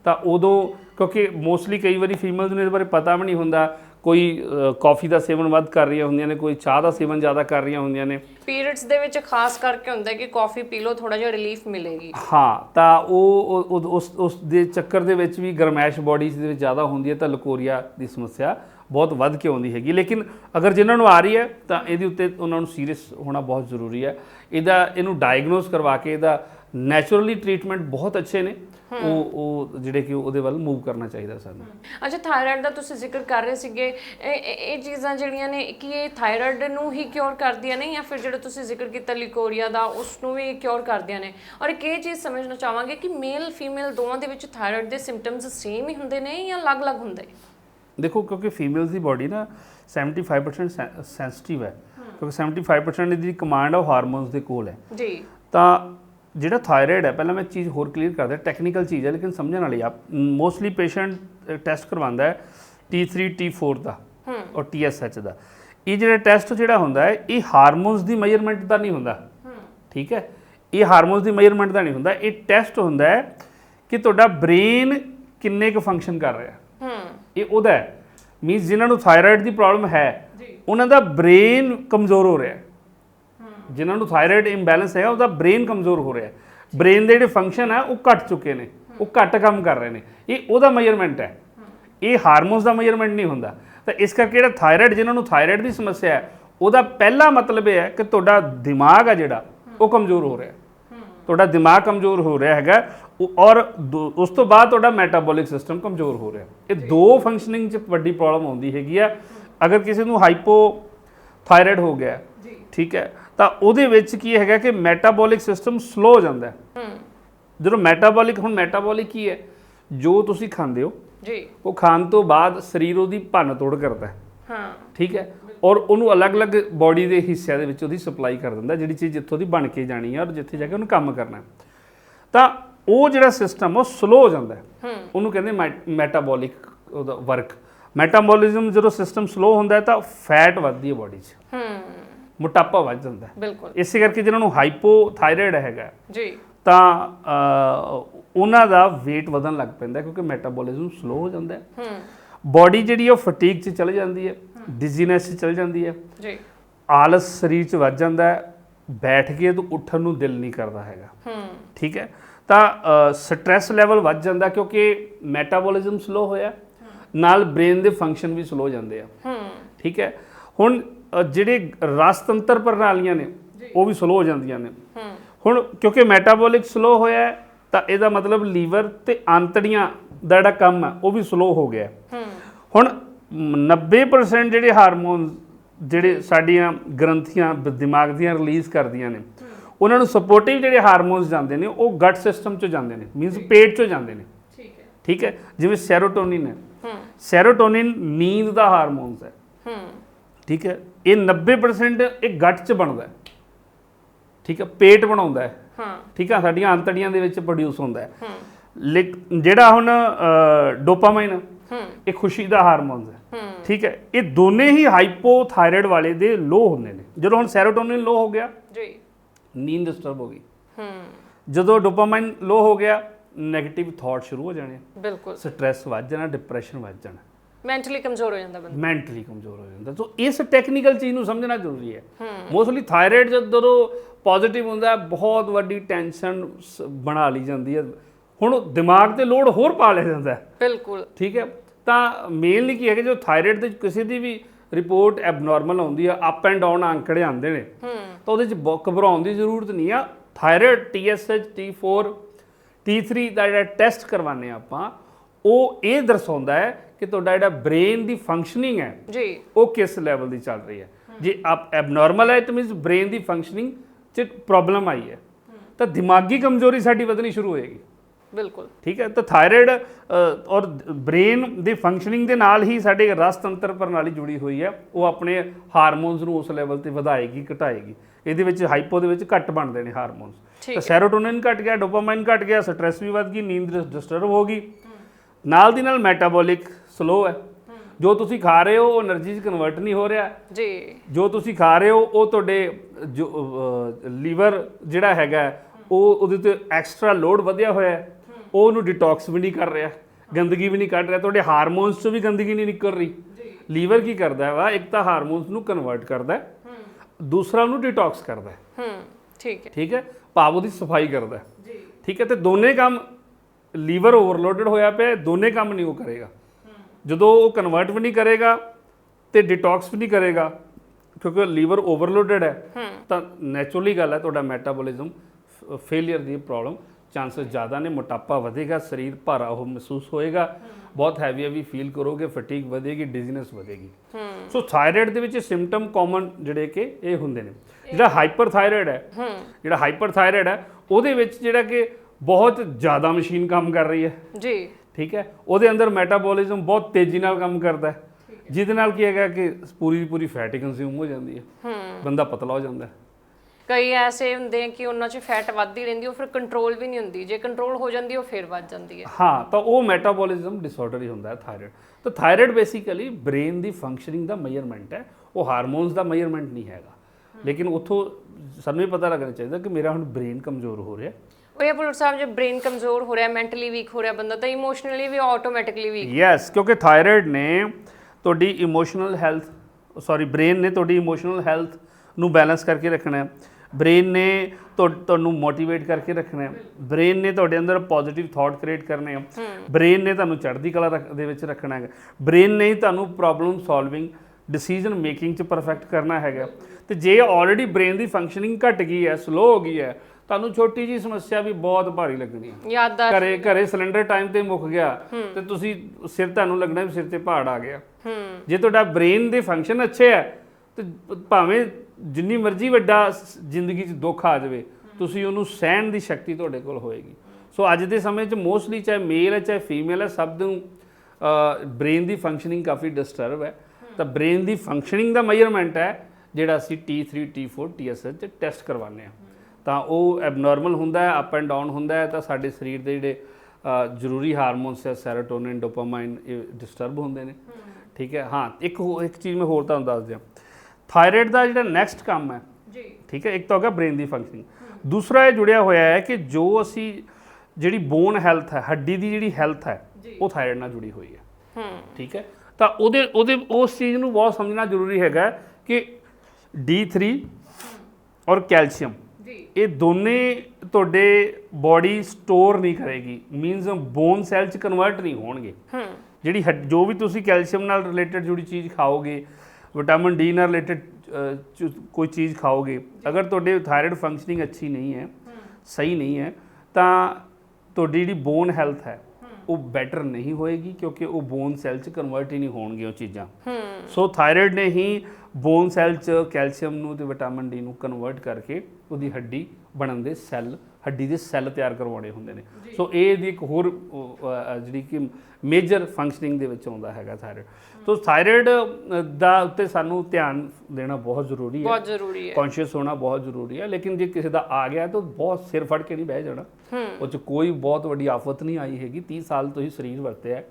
ਤਾਂ ਉਦੋਂ ਕਿਉਂਕਿ ਮੋਸਟਲੀ ਕਈ ਵਾਰੀ ਫੀਮੇਲਸ ਨੂੰ ਇਹਦੇ ਬਾਰੇ ਪਤਾ ਵੀ ਨਹੀਂ ਹੁੰਦਾ ਕੋਈ ਕਾਫੀ ਦਾ ਸੇਵਨ ਵੱਧ ਕਰ ਰਹੀਆਂ ਹੁੰਦੀਆਂ ਨੇ ਕੋਈ ਚਾਹ ਦਾ ਸੇਵਨ ਜ਼ਿਆਦਾ ਕਰ ਰਹੀਆਂ ਹੁੰਦੀਆਂ ਨੇ। ਪੀਰੀਅਡਸ ਦੇ ਵਿੱਚ ਖਾਸ ਕਰਕੇ ਹੁੰਦਾ ਕਿ ਕਾਫੀ ਪੀ ਲਓ ਥੋੜਾ ਜਿਹਾ ਰਿਲੀਫ ਮਿਲੇਗੀ। ਹਾਂ ਤਾਂ ਉਹ ਉਸ ਉਸ ਦੇ ਚੱਕਰ ਦੇ ਵਿੱਚ ਵੀ ਗਰਮੈਸ਼ ਬਾਡੀ ਦੇ ਵਿੱਚ ਜ਼ਿਆਦਾ ਹੁੰਦੀ ਹੈ ਤਾਂ ਲਕੋਰੀਆ ਦੀ ਸਮੱਸਿਆ ਬਹੁਤ ਵੱਧ ਕੇ ਆਉਂਦੀ ਹੈਗੀ। ਲੇਕਿਨ ਅਗਰ ਜਿਨ੍ਹਾਂ ਨੂੰ ਆ ਰਹੀ ਹੈ ਤਾਂ ਇਹਦੇ ਉੱਤੇ ਉਹਨਾਂ ਨੂੰ ਸੀਰੀਅਸ ਹੋਣਾ ਬਹੁਤ ਜ਼ਰੂਰੀ ਹੈ। ਇਹਦਾ ਇਹਨੂੰ ਡਾਇਗਨੋਸ ਕਰਵਾ ਕੇ ਇਹਦਾ ਨੈਚੁਰਲੀ ਟ੍ਰੀਟਮੈਂਟ ਬਹੁਤ ਅੱਛੇ ਨੇ। ਉਹ ਉਹ ਜਿਹੜੇ ਕਿ ਉਹਦੇ ਵੱਲ ਮੂਵ ਕਰਨਾ ਚਾਹੀਦਾ ਸਾਨੂੰ। ਅੱਛਾ ਥਾਇਰਾਇਡ ਦਾ ਤੁਸੀਂ ਜ਼ਿਕਰ ਕਰ ਰਹੇ ਸੀਗੇ। ਇਹ- ਚੀਜ਼ਾਂ ਜਿਹੜੀਆਂ ਨੇ ਕਿ ਇਹ ਥਾਇਰਾਇਡ ਨੂੰ ਹੀ ਕਿਉਰ ਕਰਦੀਆਂ ਨੇ ਜਾਂ ਫਿਰ ਜਿਹੜਾ ਤੁਸੀਂ ਜ਼ਿਕਰ ਕੀਤਾ ਲਿਕੋਰੀਆ ਦਾ ਉਸ ਨੂੰ ਵੀ ਕਿਉਰ ਕਰਦੀਆਂ ਨੇ। ਔਰ ਇੱਕ ਇਹ ਚੀਜ਼ ਸਮਝਣਾ ਚਾਹਾਂਗੇ ਕਿ ਮੇਲ ਫੀਮੇਲ ਦੋਵਾਂ ਦੇ ਵਿੱਚ ਥਾਇਰਾਇਡ ਦੇ ਸਿੰਪਟਮਸ ਸੇਮ ਹੀ ਹੁੰਦੇ ਨੇ ਜਾਂ ਅਲੱਗ-ਅਲੱਗ ਹੁੰਦੇ? ਦੇਖੋ ਕਿਉਂਕਿ ਫੀਮੇਲਸ ਦੀ ਬਾਡੀ ਨਾ 75% ਸੈਂਸਿਟਿਵ ਹੈ। ਕਿਉਂਕਿ 75% ਇਹਦੀ ਕਮਾਂਡ ਆ ਹਾਰਮੋਨਸ ਦੇ ਕੋਲ ਹੈ। ਜੀ। ਤਾਂ ਜਿਹੜਾ ਥਾਇਰਾਇਡ ਹੈ ਪਹਿਲਾਂ ਮੈਂ ਚੀਜ਼ ਹੋਰ ਕਲੀਅਰ ਕਰਦਾ ਟੈਕਨੀਕਲ ਚੀਜ਼ ਹੈ ਲੇਕਿਨ ਸਮਝਣ ਵਾਲੀ ਆ। ਮੋਸਟਲੀ ਪੇਸ਼ੈਂਟ ਟੈਸਟ ਕਰਵਾਉਂਦਾ ਹੈ T3 T4 ਦਾ ਔਰ TSH ਦਾ। ਇਹ ਜਿਹੜਾ ਟੈਸਟ ਜਿਹੜਾ ਹੁੰਦਾ ਹੈ ਇਹ ਹਾਰਮੋਨਸ ਦੀ ਮੈਜ਼ਰਮੈਂਟ ਦਾ ਨਹੀਂ ਹੁੰਦਾ। ਠੀਕ ਹੈ? ਇਹ ਹਾਰਮੋਨਸ ਦੀ ਮੈਜ਼ਰਮੈਂਟ ਦਾ ਨਹੀਂ ਹੁੰਦਾ। ਇਹ ਟੈਸਟ ਹੁੰਦਾ ਹੈ ਕਿ ਤੁਹਾਡਾ ਬ੍ਰੇਨ ਕਿੰਨੇ ਕੁ ਫੰਕਸ਼ਨ ਕਰ ਰਿਹਾ। ਹੂੰ। ਇਹ ਉਹਦਾ ਹੈ। ਮੀਨਸ ਜਿਨ੍ਹਾਂ ਨੂੰ ਥਾਇਰਾਇਡ ਦੀ ਪ੍ਰੋਬਲਮ ਹੈ ਉਹਨਾਂ ਦਾ ਬ੍ਰੇਨ ਕਮਜ਼ੋਰ ਹੋ ਰਿਹਾ। ਹੈ ਜਿਨ੍ਹਾਂ ਨੂੰ ਥਾਇਰਾਇਡ ਇੰਬੈਲੈਂਸ ਹੈਗਾ ਉਹਦਾ ਬ੍ਰੇਨ ਕਮਜ਼ੋਰ ਹੋ ਰਿਹਾ ਹੈ। ਬ੍ਰੇਨ ਦੇ ਜਿਹੜੇ ਫੰਕਸ਼ਨ ਆ ਉਹ ਘਟ ਚੁੱਕੇ ਨੇ ਉਹ ਘੱਟ ਕੰਮ ਕਰ ਰਹੇ ਨੇ। ਇਹ ਉਹਦਾ ਮੈਜ਼ਰਮੈਂਟ ਹੈ। ਇਹ ਹਾਰਮੋਨਸ ਦਾ ਮੈਜ਼ਰਮੈਂਟ ਨਹੀਂ ਹੁੰਦਾ। ਤਾਂ ਇਸ ਕਰਕੇ ਜਿਹੜਾ ਥਾਇਰਾਇਡ ਜਿਨ੍ਹਾਂ ਨੂੰ ਥਾਇਰਾਇਡ ਦੀ ਸਮੱਸਿਆ ਹੈ ਉਹਦਾ ਪਹਿਲਾ ਮਤਲਬ ਇਹ ਹੈ ਕਿ ਤੁਹਾਡਾ ਦਿਮਾਗ ਆ ਜਿਹੜਾ ਉਹ ਕਮਜ਼ੋਰ ਹੋ ਰਿਹਾ ਹੈ। ਤੁਹਾਡਾ ਦਿਮਾਗ ਕਮਜ਼ੋਰ ਹੋ ਰਿਹਾ ਹੈਗਾ ਔਰ ਉਸ ਤੋਂ ਬਾਅਦ ਤੁਹਾਡਾ ਮੈਟਾਬੋਲਿਕ ਸਿਸਟਮ ਕਮਜ਼ੋਰ ਹੋ ਰਿਹਾ ਇਹ ਦੋ ਫੰਕਸ਼ਨਿੰਗ 'ਚ ਵੱਡੀ ਪ੍ਰੋਬਲਮ ਆਉਂਦੀ ਹੈਗੀ ਆ। ਅਗਰ ਕਿਸੇ ਨੂੰ ਹਾਈਪੋ ਥਾਇਰਾਇਡ ਹੋ ਗਿਆ ਠੀਕ ਹੈ ਤਾਂ ਉਹਦੇ ਵਿੱਚ ਕੀ ਹੈਗਾ ਕਿ ਮੈਟਾਬੋਲਿਕ ਸਿਸਟਮ ਸਲੋ ਹੋ ਜਾਂਦਾ ਹੈ। ਹੂੰ। ਜਦੋਂ ਮੈਟਾਬੋਲਿਕ ਹੁਣ ਮੈਟਾਬੋਲਿਕ ਕੀ ਹੈ? ਜੋ ਤੁਸੀਂ ਖਾਂਦੇ ਹੋ ਜੀ। ਉਹ ਖਾਣ ਤੋਂ ਬਾਅਦ ਸਰੀਰ ਉਹਦੀ ਭੰਨ ਤੋੜ ਕਰਦਾ ਹੈ। ਹਾਂ। ਠੀਕ ਹੈ? ਔਰ ਉਹਨੂੰ ਅਲੱਗ-ਅਲੱਗ ਬਾਡੀ ਦੇ ਹਿੱਸਿਆਂ ਦੇ ਵਿੱਚ ਉਹਦੀ ਸਪਲਾਈ ਕਰ ਦਿੰਦਾ ਜਿਹੜੀ ਚੀਜ਼ ਜਿੱਥੋਂ ਦੀ ਬਣ ਕੇ ਜਾਣੀ ਹੈ ਔਰ ਜਿੱਥੇ ਜਾ ਕੇ ਉਹਨੂੰ ਕੰਮ ਕਰਨਾ ਹੈ। ਤਾਂ ਉਹ ਜਿਹੜਾ ਸਿਸਟਮ ਉਹ ਸਲੋ ਹੋ ਜਾਂਦਾ ਹੂੰ। ਉਹਨੂੰ ਕਹਿੰਦੇ ਮੈਟਾਬੋਲਿਕ ਉਹਦਾ ਵਰਕ ਮੈਟਾਬੋਲਿਜ਼ਮ ਜਦੋਂ ਸਿਸਟਮ ਸਲੋ ਹੁੰਦਾ ਹੈ ਤਾਂ ਫੈਟ ਵੱਧਦੀ ਹੈ ਬਾਡੀ 'ਚ। ਹੂੰ। ਮੋਟਾਪਾ ਵੱਧ ਜਾਂਦਾ ਬਿਲਕੁਲ। ਇਸੇ ਕਰਕੇ ਜਿਹਨਾਂ ਨੂੰ ਹਾਈਪੋ ਥਾਇਰਾਇਡ ਹੈਗਾ ਜੀ। ਤਾਂ ਉਹਨਾਂ ਦਾ weight ਵਧਣ ਲੱਗ ਪੈਂਦਾ ਕਿਉਂਕਿ ਮੈਟਾਬੋਲਿਜ਼ਮ ਸਲੋ ਹੋ ਜਾਂਦਾ ਹੈ। ਬਾਡੀ ਜਿਹੜੀ ਉਹ ਫਟੀਗ 'ਚ ਚਲ ਜਾਂਦੀ ਹੈ ਡਿਜ਼ੀਨੈਸ 'ਚ ਚਲ ਜਾਂਦੀ ਹੈ। ਜੀ। ਆਲਸ ਸਰੀਰ 'ਚ ਵੱਜ ਜਾਂਦਾ ਹੈ ਬੈਠ ਕੇ ਤਾਂ ਉੱਠਣ ਨੂੰ ਦਿਲ ਨਹੀਂ ਕਰਦਾ ਹੈਗਾ। ਹੂੰ। ਠੀਕ ਹੈ? ਤਾਂ ਸਟ੍ਰੈਸ ਲੈਵਲ ਵੱਧ ਜਾਂਦਾ ਕਿਉਂਕਿ ਮੈਟਾਬੋਲਿਜ਼ਮ ਸਲੋ ਹੋਇਆ। ਨਾਲ ਬ੍ਰੇਨ ਦੇ ਫੰਕਸ਼ਨ ਵੀ ਸਲੋ ਜਾਂਦੇ ਆ। ਹੂੰ। ਠੀਕ ਹੈ? ਹੁਣ ਜਿਹੜੇ ਰਸ ਤੰਤਰ ਪ੍ਰਣਾਲੀਆਂ ਨੇ ਉਹ ਵੀ ਸਲੋ ਹੋ ਜਾਂਦੀਆਂ ਨੇ। ਹੁਣ ਕਿਉਂਕਿ ਮੈਟਾਬੋਲਿਕ ਸਲੋ ਹੋਇਆ ਤਾਂ ਇਹਦਾ ਮਤਲਬ ਲੀਵਰ ਤੇ ਆਂਤੜੀਆਂ ਦਾ ਜਿਹੜਾ ਕੰਮ ਹੈ ਉਹ ਵੀ ਸਲੋ ਹੋ ਗਿਆ ਹੁਣ ਮ, 90% ਜਿਹੜੇ ਹਾਰਮੋਨ ਜਿਹੜੇ ਸਾਡੀਆਂ ਗ੍ਰੰਥੀਆਂ ਦਿਮਾਗ ਦੀਆਂ ਰਿਲੀਜ਼ ਕਰਦੀਆਂ ਨੇ ਉਹਨਾਂ ਨੂੰ ਸਪੋਰਟਿਵ ਜਿਹੜੇ ਹਾਰਮੋਨਸ ਜਾਂਦੇ ਨੇ ਉਹ ਗਟ ਸਿਸਟਮ ਚੋਂ ਜਾਂਦੇ ਨੇ ਮੀਨਸ ਪੇਟ ਚੋਂ ਜਾਂਦੇ ਨੇ। ਠੀਕ ਹੈ। ਠੀਕ ਹੈ? ਜਿਵੇਂ ਸੈਰੋਟੋਨਿਨ ਹੈ। ਸੈਰੋਟੋਨਿਨ ਨੀਂਦ ਦਾ ਹਾਰਮੋਨਸ ਹੈ। ਹੂੰ। ਠੀਕ ਹੈ? ਇਹ 90% ਇਹ ਗਟ 'ਚ ਬਣਦਾ ਠੀਕ ਹੈ ਪੇਟ ਬਣਾਉਂਦਾ ਹੈ। ਹਾਂ। ਠੀਕ ਹੈ ਸਾਡੀਆਂ ਅੰਤੜੀਆਂ ਦੇ ਵਿੱਚ ਪ੍ਰੋਡਿਊਸ ਹੁੰਦਾ ਹੈ। ਹੂੰ। ਜਿਹੜਾ ਹੁਣ ਡੋਪਾਮਾਈਨ ਇਹ ਖੁਸ਼ੀ ਦਾ ਹਾਰਮੋਨ ਹੈ। ਠੀਕ ਹੈ ਇਹ ਦੋਨੇ ਹੀ ਹਾਈਪੋਥਾਇਰਾਇਡ ਵਾਲੇ ਦੇ ਲੋ ਹੁੰਦੇ ਨੇ। ਜਦੋਂ ਹੁਣ ਸੈਰੋਟੋਨਿਨ ਲੋ ਹੋ ਗਿਆ ਜੀ। ਨੀਂਦ ਡਿਸਟਰਬ ਹੋ ਗਈ। ਹੂੰ। ਜਦੋਂ ਡੋਪਾਮਾਈਨ ਲੋ ਹੋ ਗਿਆ 네ਗੇਟਿਵ ਥਾਟ ਸ਼ੁਰੂ ਹੋ ਜਾਣੇ ਬਿਲਕੁਲ। ਸਟ੍ਰੈਸ ਵੱਧ ਜਾਣਾ ਡਿਪਰੈਸ਼ਨ ਵੱਧ ਜਾਣਾ। ਮੈਂਟਲੀ ਕਮਜ਼ੋਰ ਹੋ ਜਾਂਦਾ ਬੰਦਾ। ਮੈਂਟਲੀ ਕਮਜ਼ੋਰ ਹੋ ਜਾਂਦਾ। ਸੋ ਇਸ ਟੈਕਨੀਕਲ ਚੀਜ਼ ਨੂੰ ਸਮਝਣਾ ਜ਼ਰੂਰੀ ਹੈ। ਮੋਸਟਲੀ ਥਾਇਰਾਇਡ ਜਦੋਂ ਪੋਜ਼ਿਟਿਵ ਹੁੰਦਾ ਹੈ, ਬਹੁਤ ਵੱਡੀ ਟੈਨਸ਼ਨ ਬਣਾ ਲਈ ਜਾਂਦੀ ਹੈ। ਹੁਣ ਦਿਮਾਗ ਤੇ ਲੋਡ ਹੋਰ ਪਾ ਲਿਆ ਜਾਂਦਾ ਹੈ। ਬਿਲਕੁਲ। ਠੀਕ ਹੈ? ਤਾਂ ਮੇਨਲੀ ਕੀ ਹੈ ਕਿ ਜੋ ਥਾਇਰਾਇਡ ਦੇ ਕਿਸੇ ਦੀ ਵੀ ਰਿਪੋਰਟ ਐਬਨੋਰਮਲ ਆਉਂਦੀ ਆ ਅਪ ਐਂਡ ਡਾਊਨ ਅੰਕੜੇ ਆਉਂਦੇ ਨੇ ਤਾਂ ਉਹਦੇ ਚ ਘਬਰਾਉਣ ਦੀ ਜ਼ਰੂਰਤ ਨਹੀਂ ਆ। ਥਾਇਰਾਇਡ TSH T4 T3 ਦਾ ਜਿਹੜਾ ਟੈਸਟ ਕਰਵਾਉਂਦੇ ਆਪਾਂ ਉਹ ਇਹ ਦਰਸਾਉਂਦਾ ਹੈ ਕਿ ਤੁਹਾਡਾ ਜਿਹੜਾ ਬ੍ਰੇਨ ਦੀ ਫੰਕਸ਼ਨਿੰਗ ਹੈ ਜੀ। ਉਹ ਕਿਸ ਲੈਵਲ ਦੀ ਚੱਲ ਰਹੀ ਹੈ? ਜੇ ਆਪ ਐਬਨੋਰਮਲ ਹੈ ਇਟ ਮੀਨਸ ਬ੍ਰੇਨ ਦੀ ਫੰਕਸ਼ਨਿੰਗ 'ਚ ਪ੍ਰੋਬਲਮ ਆਈ ਹੈ। ਤਾਂ ਦਿਮਾਗੀ ਕਮਜ਼ੋਰੀ ਸਾਡੀ ਵਧਣੀ ਸ਼ੁਰੂ ਹੋਏਗੀ। ਬਿਲਕੁਲ। ਠੀਕ ਹੈ? ਤਾਂ ਥਾਇਰਾਇਡ ਔਰ ਬ੍ਰੇਨ ਦੀ ਫੰਕਸ਼ਨਿੰਗ ਦੇ ਨਾਲ ਹੀ ਸਾਡੇ ਰਸ ਤੰਤਰ ਪ੍ਰਣਾਲੀ ਜੁੜੀ ਹੋਈ ਹੈ। ਉਹ ਆਪਣੇ ਹਾਰਮੋਨਸ ਨੂੰ ਉਸ ਲੈਵਲ ਤੇ ਵਧਾਏਗੀ ਘਟਾਏਗੀ। ਇਹਦੇ ਵਿੱਚ ਹਾਈਪੋ ਦੇ ਵਿੱਚ ਘੱਟ ਬਣਦੇ ਨੇ ਹਾਰਮੋਨਸ ਤਾਂ ਸੈਰੋਟੋਨਿਨ ਘਟ ਗਿਆ ਡੋਪਾਮਾਈਨ ਘਟ ਗਿਆ ਸਟ੍ਰੈਸ ਵੀ ਵੱਧ ਗਈ ਨੀਂਦ ਡਿਸਟਰਬ ਹੋ ਗਈ। ਨਾਲ ਦੀ ਨਾਲ ਮੈਟਾਬੋਲਿਕ ਸਲੋ ਹੈ। ਜੋ ਤੁਸੀਂ ਖਾ ਰਹੇ ਹੋ ਉਹ એનર્ਜੀ 'ਚ ਕਨਵਰਟ ਨਹੀਂ ਹੋ ਰਿਹਾ। ਜੀ। ਜੋ ਤੁਸੀਂ ਖਾ ਰਹੇ ਹੋ ਉਹ ਤੁਹਾਡੇ ਜੋ ਲੀਵਰ ਜਿਹੜਾ ਹੈਗਾ ਉਹ ਉਹਦੇ ਤੇ ਐਕਸਟਰਾ ਲੋਡ ਵਧਿਆ ਹੋਇਆ ਹੈ। ਉਹ ਉਹਨੂੰ ਡਿਟੌਕਸ ਵੀ ਨਹੀਂ ਕਰ ਰਿਹਾ ਗੰਦਗੀ ਵੀ ਨਹੀਂ ਕੱਢ ਰਿਹਾ। ਤੁਹਾਡੇ ਹਾਰਮੋਨਸ 'ਚੋਂ ਵੀ ਗੰਦਗੀ ਨਹੀਂ ਨਿਕਲ ਰਹੀ। ਲੀਵਰ ਕੀ ਕਰਦਾ ਹੈ ਵਾ? ਇੱਕ ਤਾਂ ਹਾਰਮੋਨਸ ਨੂੰ ਕਨਵਰਟ ਕਰਦਾ ਹੈ। ਦੂਸਰਾ ਉਹਨੂੰ ਡਿਟੌਕਸ ਕਰਦਾ ਹੈ। ਠੀਕ ਹੈ। ਠੀਕ ਹੈ? ਭਾਵ ਉਹਦੀ ਸਫ਼ਾਈ ਕਰਦਾ ਹੈ। ਠੀਕ ਹੈ? ਤੇ ਦੋਨੇ ਕੰਮ ਲੀਵਰ ਓਵਰਲੋਡਡ ਹੋਇਆ ਪਿਆ ਦੋਨੇ ਕੰਮ ਨਹੀਂ ਉਹ ਕਰੇਗਾ। ਜਦੋਂ ਉਹ ਕਨਵਰਟ ਵੀ ਨਹੀਂ ਕਰੇਗਾ ਤੇ ਡਿਟੌਕਸ ਵੀ ਨਹੀਂ ਕਰੇਗਾ ਕਿਉਂਕਿ ਲੀਵਰ ਓਵਰਲੋਡਡ ਹੈ ਤਾਂ ਨੈਚੁਰਲੀ ਗੱਲ ਹੈ ਤੁਹਾਡਾ ਮੈਟਾਬੋਲਿਜ਼ਮ ਫੇਲਿਅਰ ਦੀ ਪ੍ਰੋਬਲਮ ਚਾਂਸਸ ਜ਼ਿਆਦਾ ਨੇ ਮੋਟਾਪਾ ਵਧੇਗਾ ਸਰੀਰ ਭਾਰਾ ਉਹ ਮਹਿਸੂਸ ਹੋਏਗਾ ਬਹੁਤ ਹੈਵੀ ਹੈਵੀ ਫੀਲ ਕਰੋਗੇ ਫਟੀਗ ਵਧੇਗੀ ਡਿਜ਼ੀਨੈਸ ਵਧੇਗੀ। ਸੋ ਥਾਇਰਾਇਡ ਦੇ ਵਿੱਚ ਸਿੰਪਟਮ ਕਾਮਨ ਜਿਹੜੇ ਕਿ ਇਹ ਹੁੰਦੇ ਨੇ। ਜਿਹੜਾ ਹਾਈਪਰ ਥਾਇਰਾਇਡ ਹੈ ਜਿਹੜਾ ਹਾਈਪਰ ਥਾਇਰਾਇਡ ਹੈ ਉਹਦੇ ਵਿੱਚ ਜਿਹੜਾ ਕਿ ਬਹੁਤ ਜ਼ਿਆਦਾ ਮਸ਼ੀਨ ਕੰਮ ਕਰ ਰਹੀ ਹੈ। ਜੀ। ਠੀਕ ਹੈ? ਉਹਦੇ ਅੰਦਰ ਮੈਟਾਬੋਲਿਜ਼ਮ ਬਹੁਤ ਤੇਜ਼ੀ ਨਾਲ ਕੰਮ ਕਰਦਾ ਹੈ। ਜਿਹਦੇ ਨਾਲ ਕੀ ਹੈਗਾ ਕਿ ਪੂਰੀ ਦੀ ਪੂਰੀ ਫੈਟ ਕੰਜ਼ਿਊਮ ਹੋ ਜਾਂਦੀ ਹੈ। ਬੰਦਾ ਪਤਲਾ ਹੋ ਜਾਂਦਾ ਹੈ। ਕਈ ਐਸੇ ਹੁੰਦੇ ਆ ਕਿ ਉਹਨਾਂ 'ਚ ਫੈਟ ਵੱਧਦੀ ਰਹਿੰਦੀ ਉਹ ਫਿਰ ਕੰਟਰੋਲ ਵੀ ਨਹੀਂ ਹੁੰਦੀ। ਜੇ ਕੰਟਰੋਲ ਹੋ ਜਾਂਦੀ ਉਹ ਫਿਰ ਵੱਧ ਜਾਂਦੀ ਹੈ। ਹਾਂ ਤਾਂ ਉਹ ਮੈਟਾਬੋਲਿਜ਼ਮ ਡਿਸਆਰਡਰ ਹੀ ਹੁੰਦਾ ਹੈ ਥਾਇਰਾਇਡ ਤਾਂ ਥਾਇਰਾਇਡ ਬੇਸਿਕਲੀ ਬ੍ਰੇਨ ਦੀ ਫੰਕਸ਼ਨਿੰਗ ਦਾ ਮੈਜ਼ਰਮੈਂਟ ਹੈ। ਉਹ ਹਾਰਮੋਨਸ ਦਾ ਮੈਜ਼ਰਮੈਂਟ ਨਹੀਂ ਹੈਗਾ। ਲੇਕਿਨ ਉੱਥੋਂ ਸਾਨੂੰ ਇਹ ਪਤਾ ਲੱਗਣਾ ਚਾਹੀਦਾ ਕਿ ਮੇਰਾ ਹੁਣ ਬ੍ਰੇਨ ਕਮਜ਼ੋਰ ਹੋ ਰਿਹਾ ਉਹ ਇਹ ਪੁਲਟ ਸਾਹਿਬ ਜੇ ਬ੍ਰੇਨ ਕਮਜ਼ੋਰ ਹੋ ਰਿਹਾ ਮੈਂਟਲੀ ਵੀਕ ਹੋ ਰਿਹਾ ਬੰਦਾ ਤਾਂ ਇਮੋਸ਼ਨਲੀ ਵੀ ਆਟੋਮੈਟਿਕਲੀ ਵੀਕ ਯੈਸ ਕਿਉਂਕਿ ਥਾਇਰਾਇਡ ਨੇ ਤੁਹਾਡੀ ਇਮੋਸ਼ਨਲ ਹੈਲਥ ਸੌਰੀ ਬ੍ਰੇਨ ਨੇ ਤੁਹਾਡੀ ਇਮੋਸ਼ਨਲ ਹੈਲਥ ਨੂੰ ਬੈਲੈਂਸ ਕਰਕੇ ਰੱਖਣਾ ਹੈ ਬ੍ਰੇਨ ਨੇ ਤੁਹਾ- ਤੁਹਾਨੂੰ ਮੋਟੀਵੇਟ ਕਰਕੇ ਰੱਖਣਾ ਹੈ ਬ੍ਰੇਨ ਨੇ ਤੁਹਾਡੇ ਅੰਦਰ ਪੋਜ਼ਿਟਿਵ ਥਾਟ ਕ੍ਰੀਏਟ ਕਰਨੇ ਆ ਬ੍ਰੇਨ ਨੇ ਤੁਹਾਨੂੰ ਚੜ੍ਹਦੀ ਕਲਾ ਦੇ ਵਿੱਚ ਰੱਖਣਾ ਹੈ ਬ੍ਰੇਨ ਨੇ ਹੀ ਤੁਹਾਨੂੰ ਪ੍ਰੋਬਲਮ ਸੋਲਵਿੰਗ ਡਿਸੀਜਨ ਮੇਕਿੰਗ ਚ ਪਰਫੈਕਟ ਕਰਨਾ ਹੈਗਾ ਤੇ ਜੇ ਆਲਰੇਡੀ ਬ੍ਰੇਨ ਦੀ ਫੰਕਸ਼ਨਿੰਗ ਘਟ ਗਈ ਹੈ ਸਲੋ ਹੋ ਗਈ ਹੈ ਤੁਹਾਨੂੰ ਛੋਟੀ ਜੀ ਸਮੱਸਿਆ ਵੀ ਬਹੁਤ ਭਾਰੀ ਲੱਗਣੀ ਹੈ। ਯਾਦਦਾਸ਼ਤ ਘਰੇ ਘਰੇ ਸਿਲੰਡਰ ਟਾਈਮ ਤੇ ਮੁੱਕ ਗਿਆ ਤੇ ਤੁਸੀਂ ਸਿਰ ਤੁਹਾਨੂੰ ਲੱਗਣਾ ਵੀ ਸਿਰ ਤੇ ਪਹਾੜ ਆ ਗਿਆ। ਜੇ ਤੁਹਾਡਾ ਬ੍ਰੇਨ ਦੇ ਫੰਕਸ਼ਨ ਅੱਛੇ ਹੈ ਤੇ ਭਾਵੇਂ ਜਿੰਨੀ ਮਰਜ਼ੀ ਵੱਡਾ ਜ਼ਿੰਦਗੀ 'ਚ ਦੁੱਖ ਆ ਜਾਵੇ ਤੁਸੀਂ ਉਹਨੂੰ ਸਹਿਣ ਦੀ ਸ਼ਕਤੀ ਤੁਹਾਡੇ ਕੋਲ ਹੋਏਗੀ। ਸੋ ਅੱਜ ਦੇ ਸਮੇਂ 'ਚ ਮੋਸਟਲੀ ਚਾਹੇ ਮੇਲ ਹੈ ਚਾਹੇ ਫੀਮੇਲ ਹੈ ਸਭ ਨੂੰ ਬ੍ਰੇਨ ਦੀ ਫੰਕਸ਼ਨਿੰਗ ਕਾਫੀ ਡਿਸਟਰਬ ਹੈ। ਤਾਂ ਬ੍ਰੇਨ ਦੀ ਫੰਕਸ਼ਨਿੰਗ ਦਾ ਮੈਜ਼ਰਮੈਂਟ ਹੈ ਜਿਹੜਾ ਅਸੀਂ T3 T4 TSH ਟੈਸਟ ਕਰਵਾਉਂਦੇ ਆ ਤਾਂ ਉਹ ਐਬਨੋਰਮਲ ਹੁੰਦਾ ਹੈ ਅਪ ਐਂਡ ਡਾਊਨ ਹੁੰਦਾ ਹੈ ਤਾਂ ਸਾਡੇ ਸਰੀਰ ਦੇ ਜਿਹੜੇ ਜ਼ਰੂਰੀ ਹਾਰਮੋਨਸ ਹੈ ਸੈਰੋਟੋਨਿਨ ਡੋਪਾਮਾਈਨ ਇਹ ਡਿਸਟਰਬ ਹੁੰਦੇ ਨੇ। ਠੀਕ ਹੈ? ਹਾਂ ਇੱਕ ਇੱਕ ਚੀਜ਼ ਮੈਂ ਹੋਰ ਤੁਹਾਨੂੰ ਦੱਸ ਦਿਆਂ। ਥਾਇਰਾਇਡ ਦਾ ਜਿਹੜਾ ਨੈਕਸਟ ਕੰਮ ਹੈ ਜੀ। ਠੀਕ ਹੈ? ਇੱਕ ਤਾਂ ਹੋ ਗਿਆ ਬ੍ਰੇਨ ਦੀ ਫੰਕਸ਼ਨਿੰਗ ਦੂਸਰਾ ਇਹ ਜੁੜਿਆ ਹੋਇਆ ਹੈ ਕਿ ਜੋ ਅਸੀਂ ਜਿਹੜੀ ਬੋਨ ਹੈਲਥ ਹੈ ਹੱਡੀ ਦੀ ਜਿਹੜੀ ਹੈਲਥ ਹੈ ਉਹ ਥਾਇਰਾਇਡ ਨਾਲ ਜੁੜੀ ਹੋਈ ਹੈ। ਹੂੰ। ਠੀਕ ਹੈ? ਤਾਂ ਉਹਦੇ ਉਹਦੇ ਉਸ ਚੀਜ਼ ਨੂੰ ਬਹੁਤ ਸਮਝਣਾ ਜ਼ਰੂਰੀ ਹੈਗਾ ਕਿ D3 ਔਰ ਕੈਲਸ਼ੀਅਮ। ਇਹ ਦੋਨੇ ਤੁਹਾਡੇ ਬਾਡੀ ਸਟੋਰ ਨਹੀਂ ਕਰੇਗੀ। ਮੀਨਸ ਬੋਨ ਸੈਲ ਚ ਕਨਵਰਟ ਨਹੀਂ ਹੋਣਗੇ। ਜਿਹੜੀ ਜੋ ਵੀ ਤੁਸੀਂ ਕੈਲਸ਼ੀਅਮ ਨਾਲ ਰਿਲੇਟਡ ਜੁੜੀ ਚੀਜ਼ ਖਾਓਗੇ ਵਿਟਾਮਿਨ ਡੀ ਨਾਲ ਰਿਲੇਟਡ ਕੋਈ ਚੀਜ਼ ਖਾਓਗੇ ਅਗਰ ਤੁਹਾਡੇ ਥਾਇਰਾਇਡ ਫੰਕਸ਼ਨਿੰਗ ਅੱਛੀ ਨਹੀਂ ਹੈ ਸਹੀ ਨਹੀਂ ਹੈ ਤਾਂ ਤੁਹਾਡੀ ਜਿਹੜੀ ਬੋਨ ਹੈਲਥ ਹੈ ਉਹ ਬੈਟਰ ਨਹੀਂ ਹੋਏਗੀ ਕਿਉਂਕਿ ਉਹ ਬੋਨ ਸੈਲ ਚ ਕਨਵਰਟ ਹੀ ਨਹੀਂ ਹੋਣਗੀਆਂ ਉਹ ਚੀਜ਼ਾਂ। ਹੂੰ। ਸੋ ਥਾਇਰਾਇਡ ਨੇ ਹੀ ਬੋਨ ਸੈਲ ਚ ਕੈਲਸ਼ੀਅਮ ਨੂੰ ਤੇ ਵਿਟਾਮਿਨ ਡੀ ਨੂੰ ਕਨਵਰਟ ਕਰਕੇ ਉਹਦੀ ਹੱਡੀ ਬਣਨ ਦੇ ਸੈੱਲ ਹੱਡੀ ਦੇ ਸੈੱਲ ਤਿਆਰ ਕਰਵਾਉਣੇ ਹੁੰਦੇ ਨੇ। ਸੋ ਇਹ ਇਹਦੀ ਇੱਕ ਹੋਰ ਜਿਹੜੀ ਕਿ ਮੇਜਰ ਫੰਕਸ਼ਨਿੰਗ ਦੇ ਵਿੱਚ ਆਉਂਦਾ ਹੈਗਾ ਥਾਇਰਾਇਡ ਸੋ ਥਾਇਰਾਇਡ ਦਾ ਉੱਤੇ ਸਾਨੂੰ ਧਿਆਨ ਦੇਣਾ ਬਹੁਤ ਜ਼ਰੂਰੀ ਹੈ। ਬਹੁਤ ਜ਼ਰੂਰੀ ਹੈ। ਕੌਨਸ਼ੀਅਸ ਹੋਣਾ ਬਹੁਤ ਜ਼ਰੂਰੀ ਹੈ। ਲੇਕਿਨ ਜੇ ਕਿਸੇ ਦਾ ਆ ਗਿਆ ਤਾਂ ਬਹੁਤ ਸਿਰ ਫੜ ਕੇ ਨਹੀਂ ਬਹਿ ਜਾਣਾ। ਉਹ ਚ ਕੋਈ ਬਹੁਤ ਵੱਡੀ ਆਫਤ ਨਹੀਂ ਆਈ ਹੈਗੀ। 30 ਸਾਲ ਤੋਂ ਹੀ ਸਰੀਰ ਵਰਤਿਆ ਹੈ।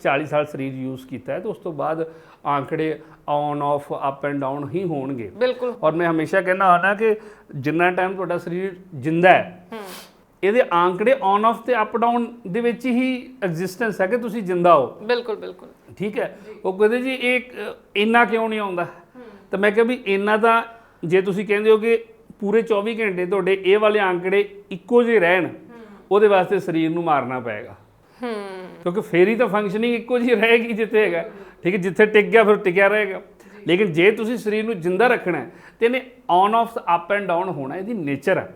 40 ਸਾਲ ਸਰੀਰ ਯੂਜ਼ ਕੀਤਾ ਹੈ ਤੇ ਉਸ ਤੋਂ ਬਾਅਦ ਆંકੜੇ on off up and down ਹੀ ਹੋਣਗੇ। ਬਿਲਕੁਲ। ਔਰ ਮੈਂ ਹਮੇਸ਼ਾ ਕਹਿੰਦਾ ਹਾਂ ਨਾ ਕਿ ਜਿੰਨਾ ਟਾਈਮ ਤੁਹਾਡਾ ਸਰੀਰ ਜਿੰਦਾ ਹੈ ਇਹਦੇ ਆંકੜੇ ਔਨ ਆਫ ਤੇ ਅਪ ਡਾਊਨ ਦੇ ਵਿੱਚ ਹੀ ਐਗਜ਼ਿਸਟੈਂਸ ਹੈ ਕਿ ਤੁਸੀਂ ਜਿੰਦਾ ਹੋ। ਬਿਲਕੁਲ ਬਿਲਕੁਲ। ਠੀਕ ਹੈ? ਉਹ ਕਹਿੰਦੇ ਜੀ ਇਹ ਇੰਨਾ ਕਿਉਂ ਨਹੀਂ ਆਉਂਦਾ? ਤਾਂ ਮੈਂ ਕਿਹਾ ਵੀ ਇੰਨਾ ਤਾਂ ਜੇ ਤੁਸੀਂ ਕਹਿੰਦੇ ਹੋ ਕਿ ਪੂਰੇ 24 ਘੰਟੇ ਤੁਹਾਡੇ ਇਹ ਵਾਲੇ ਆંકੜੇ ਇੱਕੋ ਜਿਹੇ ਰਹਿਣ, ਉਹਦੇ ਵਾਸਤੇ ਸਰੀਰ ਨੂੰ ਮਾਰਨਾ ਪਏਗਾ। ਹੂੰ ਕਿਉਂਕਿ ਫੇਰ ਹੀ ਤਾਂ ਫੰਕਸ਼ਨਿੰਗ ਇੱਕੋ ਜਿਹੀ ਰਹੇਗੀ ਜਿੱਥੇ ਹੈਗਾ। ਠੀਕ ਹੈ, ਜਿੱਥੇ ਟਿਕ ਗਿਆ ਫਿਰ ਟਿਕਿਆ ਰਹੇਗਾ। ਲੇਕਿਨ ਜੇ ਤੁਸੀਂ ਸਰੀਰ ਨੂੰ ਜਿੰਦਾ ਰੱਖਣਾ ਹੈ, ਤੇ ਇਹਨੇ on off up and down ਹੋਣਾ ਇਹਦੀ ਨੇਚਰ ਹੈ।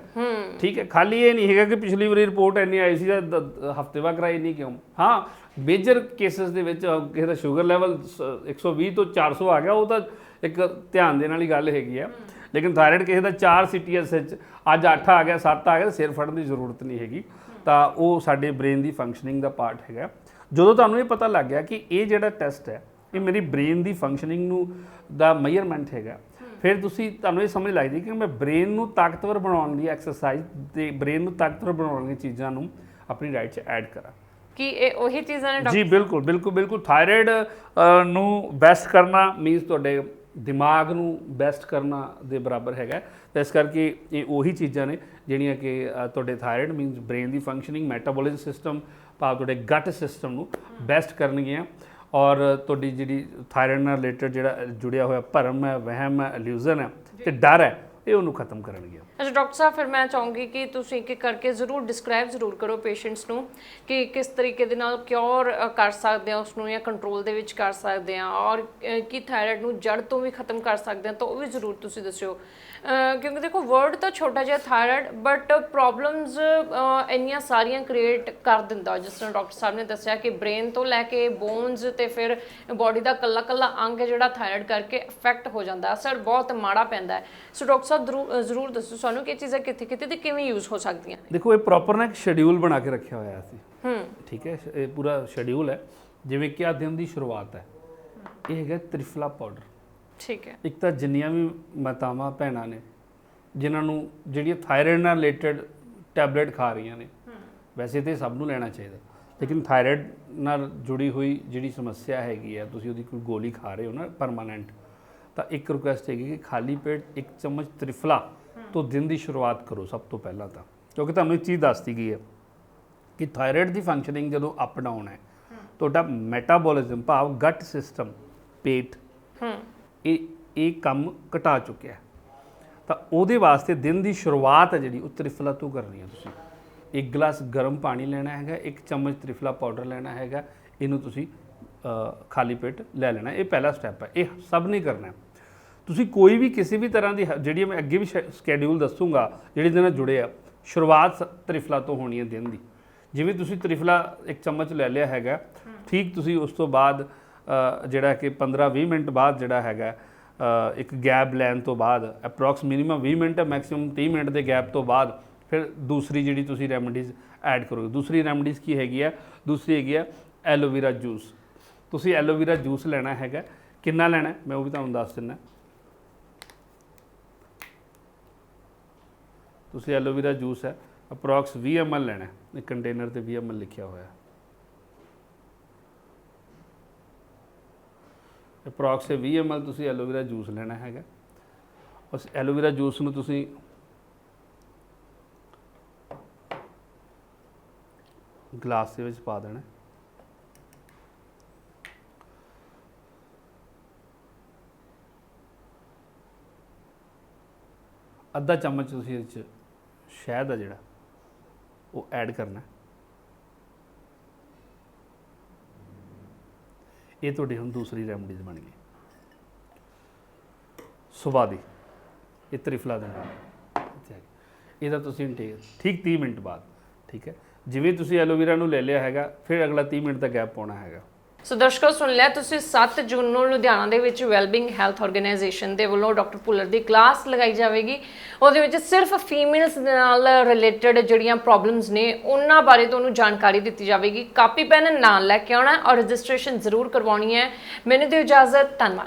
ਠੀਕ ਹੈ, ਖਾਲੀ ਇਹ ਨਹੀਂ ਹੈਗਾ ਕਿ ਪਿਛਲੀ ਵਾਰੀ ਰਿਪੋਰਟ ਇੰਨੀ ਆਈ ਸੀ, ਤਾਂ ਹਫ਼ਤੇ ਬਾਅਦ ਕਰਾਈ ਨਹੀਂ ਕਿਉਂ। ਹਾਂ ਮੇਜਰ ਕੇਸਸ ਦੇ ਵਿੱਚ ਕਿਸੇ ਦਾ ਸ਼ੂਗਰ ਲੈਵਲ 120 ਤੋਂ 400 ਆ ਗਿਆ, ਉਹ ਤਾਂ ਇੱਕ ਧਿਆਨ ਦੇਣ ਵਾਲੀ ਗੱਲ ਹੈਗੀ ਆ। ਲੇਕਿਨ ਥਾਇਰਾਇਡ ਕਿਸੇ ਦਾ 4 ਸੀਟੀਐਸ ਵਿੱਚ ਅੱਜ 8 ਆ ਗਿਆ 7 ਆ ਗਿਆ ਸਿਰ ਫੜਨ ਦੀ ਜ਼ਰੂਰਤ ਨਹੀਂ ਹੈਗੀ। ਤਾਂ ਉਹ ਸਾਡੇ ਬ੍ਰੇਨ ਦੀ ਫੰਕਸ਼ਨਿੰਗ ਦਾ ਪਾਰਟ ਹੈਗਾ। ਜਦੋਂ ਤੁਹਾਨੂੰ ਇਹ ਪਤਾ ਲੱਗ ਗਿਆ ਕਿ ਇਹ ਜਿਹੜਾ ਟੈਸਟ ਹੈ ਇਹ ਮੇਰੀ ਬ੍ਰੇਨ ਦੀ ਫੰਕਸ਼ਨਿੰਗ ਨੂੰ ਦਾ ਮੈਜ਼ਰਮੈਂਟ ਹੈਗਾ। ਫਿਰ ਤੁਸੀਂ ਤੁਹਾਨੂੰ ਇਹ ਸਮਝ ਲੱਗਦੀ ਕਿ ਮੈਂ ਬ੍ਰੇਨ ਨੂੰ ਤਾਕਤਵਰ ਬਣਾਉਣ ਦੀ ਐਕਸਰਸਾਈਜ਼ ਤੇ ਬ੍ਰੇਨ ਨੂੰ ਤਾਕਤਵਰ ਬਣਾਉਣ ਦੀਆਂ ਚੀਜ਼ਾਂ ਨੂੰ ਆਪਣੀ ਡਾਈਟ 'ਚ ਐਡ ਕਰਾਂ। ਕੀ ਇਹ ਉਹੀ ਚੀਜ਼ਾਂ ਨੇ ਜੀ ਬਿਲਕੁਲ ਬਿਲਕੁਲ ਬਿਲਕੁਲ। ਥਾਇਰਾਇਡ ਨੂੰ ਬੈਸਟ ਕਰਨਾ ਮੀਨਸ ਤੁਹਾਡੇ ਦਿਮਾਗ ਨੂੰ ਬੈਸਟ ਕਰਨਾ ਦੇ ਬਰਾਬਰ ਹੈਗਾ। ਤਾਂ ਇਸ ਕਰਕੇ ਇਹ ਉਹੀ ਚੀਜ਼ਾਂ ਨੇ ਜਿਹੜੀਆਂ ਕਿ ਤੁਹਾਡੇ ਥਾਇਰਾਇਡ ਮੀਨਸ ਬ੍ਰੇਨ ਦੀ ਫੰਕਸ਼ਨਿੰਗ ਮੈਟਾਬੋਲਿਜ਼ਮ ਸਿਸਟਮ ਭਾਵ ਤੁਹਾਡੇ ਗਟ ਸਿਸਟਮ ਨੂੰ ਬੈਸਟ ਕਰਨਗੀਆਂ। ਔਰ ਤੁਹਾਡੀ ਜਿਹੜੀ ਥਾਇਰਾਇਡ ਨਾਲ ਰਿਲੇਟਡ ਜਿਹੜਾ ਜੁੜਿਆ ਹੋਇਆ ਭਰਮ ਹੈ, ਵਹਿਮ ਹੈ ਇਲੂਜ਼ਨ ਹੈ ਤੇ ਡਰ ਹੈ, ਇਹ ਉਹਨੂੰ ਖਤਮ ਕਰਨਗੀਆਂ। ਅੱਛਾ, ਡਾਕਟਰ ਸਾਹਿਬ, ਫਿਰ ਮੈਂ ਚਾਹੂੰਗੀ ਕਿ ਤੁਸੀਂ ਇੱਕ ਕਰਕੇ ਜ਼ਰੂਰ ਡਿਸਕ੍ਰਾਈਬ ਜ਼ਰੂਰ ਕਰੋ ਪੇਸ਼ੈਂਟਸ ਨੂੰ ਕਿ ਕਿਸ ਤਰੀਕੇ ਦੇ ਨਾਲ ਕਿਉਰ ਕਰ ਸਕਦੇ ਆ ਉਸ ਨੂੰ ਜਾਂ ਕੰਟਰੋਲ ਦੇ ਵਿੱਚ ਕਰ ਸਕਦੇ ਆ ਔਰ ਕੀ ਥਾਇਰਾਇਡ ਨੂੰ ਜੜ ਤੋਂ ਵੀ ਖਤਮ ਕਰ ਸਕਦੇ ਆ, ਤਾਂ ਉਹ ਵੀ ਜ਼ਰੂਰ ਤੁਸੀਂ ਦੱਸਿਓ। ਕਿਉਂਕਿ ਦੇਖੋ ਵਰਡ ਤਾਂ ਛੋਟਾ ਜਿਹਾ ਥਾਇਰਾਇਡ ਬਟ ਪ੍ਰੋਬਲਮਸ ਇੰਨੀਆਂ ਸਾਰੀਆਂ ਕ੍ਰੀਏਟ ਕਰ ਦਿੰਦਾ। ਜਿਸ ਤਰ੍ਹਾਂ ਡਾਕਟਰ ਸਾਹਿਬ ਨੇ ਦੱਸਿਆ ਕਿ ਬ੍ਰੇਨ ਤੋਂ ਲੈ ਕੇ ਬੋਨਸ ਤੇ ਫਿਰ ਬਾਡੀ ਦਾ ਕੱਲਾ ਕੱਲਾ ਅੰਗ ਹੈ ਜਿਹੜਾ ਥਾਇਰਾਇਡ ਕਰਕੇ ਇਫੈਕਟ ਹੋ ਜਾਂਦਾ। ਅਸਰ ਬਹੁਤ ਮਾੜਾ ਪੈਂਦਾ ਸੋ ਡਾਕਟਰ ਸਾਹਿਬ ਜ਼ਰੂਰ- ਜ਼ਰੂਰ ਦੱਸੋ ਸਾਨੂੰ ਕਿ ਇਹ ਚੀਜ਼ਾਂ ਕਿੱਥੇ ਕਿੱਥੇ ਤੇ ਕਿਵੇਂ ਯੂਜ਼ ਹੋ ਸਕਦੀਆਂ ਦੇਖੋ ਇਹ ਪ੍ਰੋਪਰ ਨਾ ਇੱਕ ਸ਼ੈਡਿਊਲ ਬਣਾ ਕੇ ਰੱਖਿਆ ਹੋਇਆ ਸੀ। ਹੂੰ। ਠੀਕ ਹੈ ਇਹ ਪੂਰਾ ਸ਼ੈਡਿਊਲ ਹੈ। ਜਿਵੇਂ ਕਿ ਆ ਦਿਨ ਦੀ ਸ਼ੁਰੂਆਤ ਹੈ। ਇਹ ਹੈਗਾ ਤ੍ਰਿਫਲਾ ਪਾਊਡਰ ਠੀਕ ਹੈ। ਇੱਕ ਤਾਂ ਜਿੰਨੀਆਂ ਵੀ ਮਾਤਾਵਾਂ ਭੈਣਾਂ ਨੇ ਜਿਨ੍ਹਾਂ ਨੂੰ ਜਿਹੜੀਆਂ ਥਾਇਰਾਇਡ ਨਾਲ ਰਿਲੇਟਡ ਟੈਬਲੇਟ ਖਾ ਰਹੀਆਂ ਨੇ ਵੈਸੇ ਤੇ ਸਭ ਨੂੰ ਲੈਣਾ ਚਾਹੀਦਾ। ਲੇਕਿਨ ਥਾਇਰਾਇਡ ਨਾਲ ਜੁੜੀ ਹੋਈ ਜਿਹੜੀ ਸਮੱਸਿਆ ਹੈਗੀ ਹੈ ਤੁਸੀਂ ਉਹਦੀ ਕੋਈ ਗੋਲੀ ਖਾ ਰਹੇ ਹੋ ਨਾ ਪਰਮਾਨੈਂਟ ਤਾਂ ਇੱਕ ਰਿਕੁਐਸਟ ਹੈਗੀ ਕਿ ਖਾਲੀ ਪੇਟ ਇੱਕ ਚਮਚ ਤ੍ਰਿਫਲਾ ਤੋਂ ਦਿਨ ਦੀ ਸ਼ੁਰੂਆਤ ਕਰੋ ਸਭ ਤੋਂ ਪਹਿਲਾਂ ਤਾਂ। ਕਿਉਂਕਿ ਤੁਹਾਨੂੰ ਇੱਕ ਚੀਜ਼ ਦੱਸਤੀ ਗਈ ਹੈ ਕਿ ਥਾਇਰਾਇਡ ਦੀ ਫੰਕਸ਼ਨਿੰਗ ਜਦੋਂ ਅਪ ਡਾਊਨ ਹੈ, ਤੁਹਾਡਾ ਮੈਟਾਬੋਲਿਜ਼ਮ ਭਾਵ ਗਟ ਸਿਸਟਮ ਪੇਟ, ਇਹ ਇਹ ਕੰਮ ਘਟਾ ਚੁੱਕਿਆ ਤਾਂ ਉਹਦੇ ਵਾਸਤੇ ਦਿਨ ਦੀ ਸ਼ੁਰੂਆਤ ਹੈ ਜਿਹੜੀ, ਉਹ ਤ੍ਰਿਫਲਾ ਤੋਂ ਕਰਨੀ ਹੈ ਤੁਸੀਂ। ਇੱਕ ਗਲਾਸ ਗਰਮ ਪਾਣੀ ਲੈਣਾ ਹੈਗਾ, ਇੱਕ ਚਮਚ ਤ੍ਰਿਫਲਾ ਪਾਊਡਰ ਲੈਣਾ ਹੈਗਾ, ਇਹਨੂੰ ਤੁਸੀਂ ਖਾਲੀ ਪੇਟ ਲੈ ਲੈਣਾ। ਇਹ ਪਹਿਲਾ ਸਟੈਪ ਹੈ। ਇਹ ਸਭ ਨੇ ਕਰਨਾ ਹੈ। ਤੁਸੀਂ ਕੋਈ ਵੀ ਕਿਸੇ ਵੀ ਤਰ੍ਹਾਂ ਦੀ ਹ- ਜਿਹੜੀ ਮੈਂ ਅੱਗੇ ਵੀ ਸਕੇਡਿਊਲ ਦੱਸੂਗਾ ਜਿਹੜੇ ਦੇ ਨਾਲ ਜੁੜੇ ਆ ਸ਼ੁਰੂਆਤ ਤ੍ਰਿਫਲਾ ਤੋਂ ਹੋਣੀ ਹੈ ਦਿਨ ਦੀ। ਜਿਵੇਂ ਤੁਸੀਂ ਤ੍ਰਿਫਲਾ ਇੱਕ ਚਮਚ ਲੈ ਲਿਆ ਹੈਗਾ ਠੀਕ ਤੁਸੀਂ ਉਸ ਤੋਂ ਬਾਅਦ ਜਿਹੜਾ ਕਿ 15-20 ਮਿੰਟ ਬਾਅਦ ਜਿਹੜਾ ਹੈਗਾ ਇੱਕ ਗੈਪ ਲੈਣ ਤੋਂ ਬਾਅਦ approx minimum 20 minute maximum 30 minute ਦੇ ਗੈਪ ਤੋਂ ਬਾਅਦ ਫਿਰ ਦੂਸਰੀ ਜਿਹੜੀ ਤੁਸੀਂ ਰੈਮਡੀਜ਼ ਐਡ ਕਰੋਗੇ। ਦੂਸਰੀ ਰੈਮਡੀਜ਼ ਕੀ ਹੈਗੀ ਆ? ਦੂਸਰੀ ਹੈਗੀ ਆ ਐਲੋਵੇਰਾ ਜੂਸ ਤੁਸੀਂ ਐਲੋਵੇਰਾ ਜੂਸ ਲੈਣਾ ਹੈਗਾ। ਕਿੰਨਾ ਲੈਣਾ ਹੈ? ਮੈਂ ਉਹ ਵੀ ਤੁਹਾਨੂੰ ਦੱਸ ਦਿੰਦਾ। ਤੁਸੀਂ ਐਲੋਵੇਰਾ ਜੂਸ ਹੈ ਅਪਰੋਕਸ 20 ml ਲੈਣਾ ਹੈ ਇੱਕ ਕੰਟੇਨਰ ਤੇ 20 ml ਲਿਖਿਆ ਹੋਇਆ ਹੈ। ਅਪਰੋਕਸ 20 ml ਤੁਸੀਂ ਐਲੋਵੇਰਾ ਜੂਸ ਲੈਣਾ ਹੈਗਾ। ਉਸ ਐਲੋਵੇਰਾ ਜੂਸ ਨੂੰ ਤੁਸੀਂ ਗਲਾਸ ਦੇ ਵਿੱਚ ਪਾ ਦੇਣਾ ਅੱਧਾ ਚਮਚ ਤੁਸੀਂ ਇਹਦੇ ਚ ਸ਼ਹਿਦ ਆ ਜਿਹੜਾ, ਉਹ ਐਡ ਕਰਨਾ ਇਹ ਤੁਹਾਡੀ ਹੁਣ ਦੂਸਰੀ ਰੈਮਡੀਜ਼ ਬਣ ਗਈ। ਸੁਬਾਹ ਦੀ ਇਹ ਤ੍ਰਿਫਲਾ ਦੇ ਨਾਲ। ਇਹਦਾ ਤੁਸੀਂ ਇਨਟੇਕ ਠੀਕ 30 ਮਿੰਟ ਬਾਅਦ, ਠੀਕ ਹੈ? ਜਿਵੇਂ ਤੁਸੀਂ ਐਲੋਵੇਰਾ ਨੂੰ ਲੈ ਲਿਆ ਹੈਗਾ, ਫਿਰ ਅਗਲਾ 30 ਮਿੰਟ ਦਾ ਗੈਪ ਪਾਉਣਾ ਹੈਗਾ। ਸੋ ਦਰਸ਼ਕੋ ਸੁਣ ਲਿਆ ਤੁਸੀਂ 7 ਜੂਨ ਨੂੰ ਲੁਧਿਆਣਾ ਦੇ ਵਿੱਚ ਵੈਲਬਿੰਗ ਹੈਲਥ ਆਰਗੇਨਾਈਜੇਸ਼ਨ ਦੇ ਵੱਲੋਂ ਡਾਕਟਰ ਭੁੱਲਰ ਦੀ ਕਲਾਸ ਲਗਾਈ ਜਾਵੇਗੀ। ਉਹਦੇ ਵਿੱਚ ਸਿਰਫ ਫੀਮੇਲਸ ਨਾਲ ਰਿਲੇਟਡ ਜਿਹੜੀਆਂ ਪ੍ਰੋਬਲਮਸ ਨੇ, ਉਹਨਾਂ ਬਾਰੇ ਤੁਹਾਨੂੰ ਜਾਣਕਾਰੀ ਦਿੱਤੀ ਜਾਵੇਗੀ। ਕਾਪੀ, ਪੈਨ ਨਾਲ ਲੈ ਕੇ ਆਉਣਾ ਔਰ ਰਜਿਸਟ੍ਰੇਸ਼ਨ ਜ਼ਰੂਰ ਕਰਵਾਉਣੀ ਹੈ। ਮੈਨੂੰ ਦਿਓ ਇਜਾਜ਼ਤ, ਧੰਨਵਾਦ।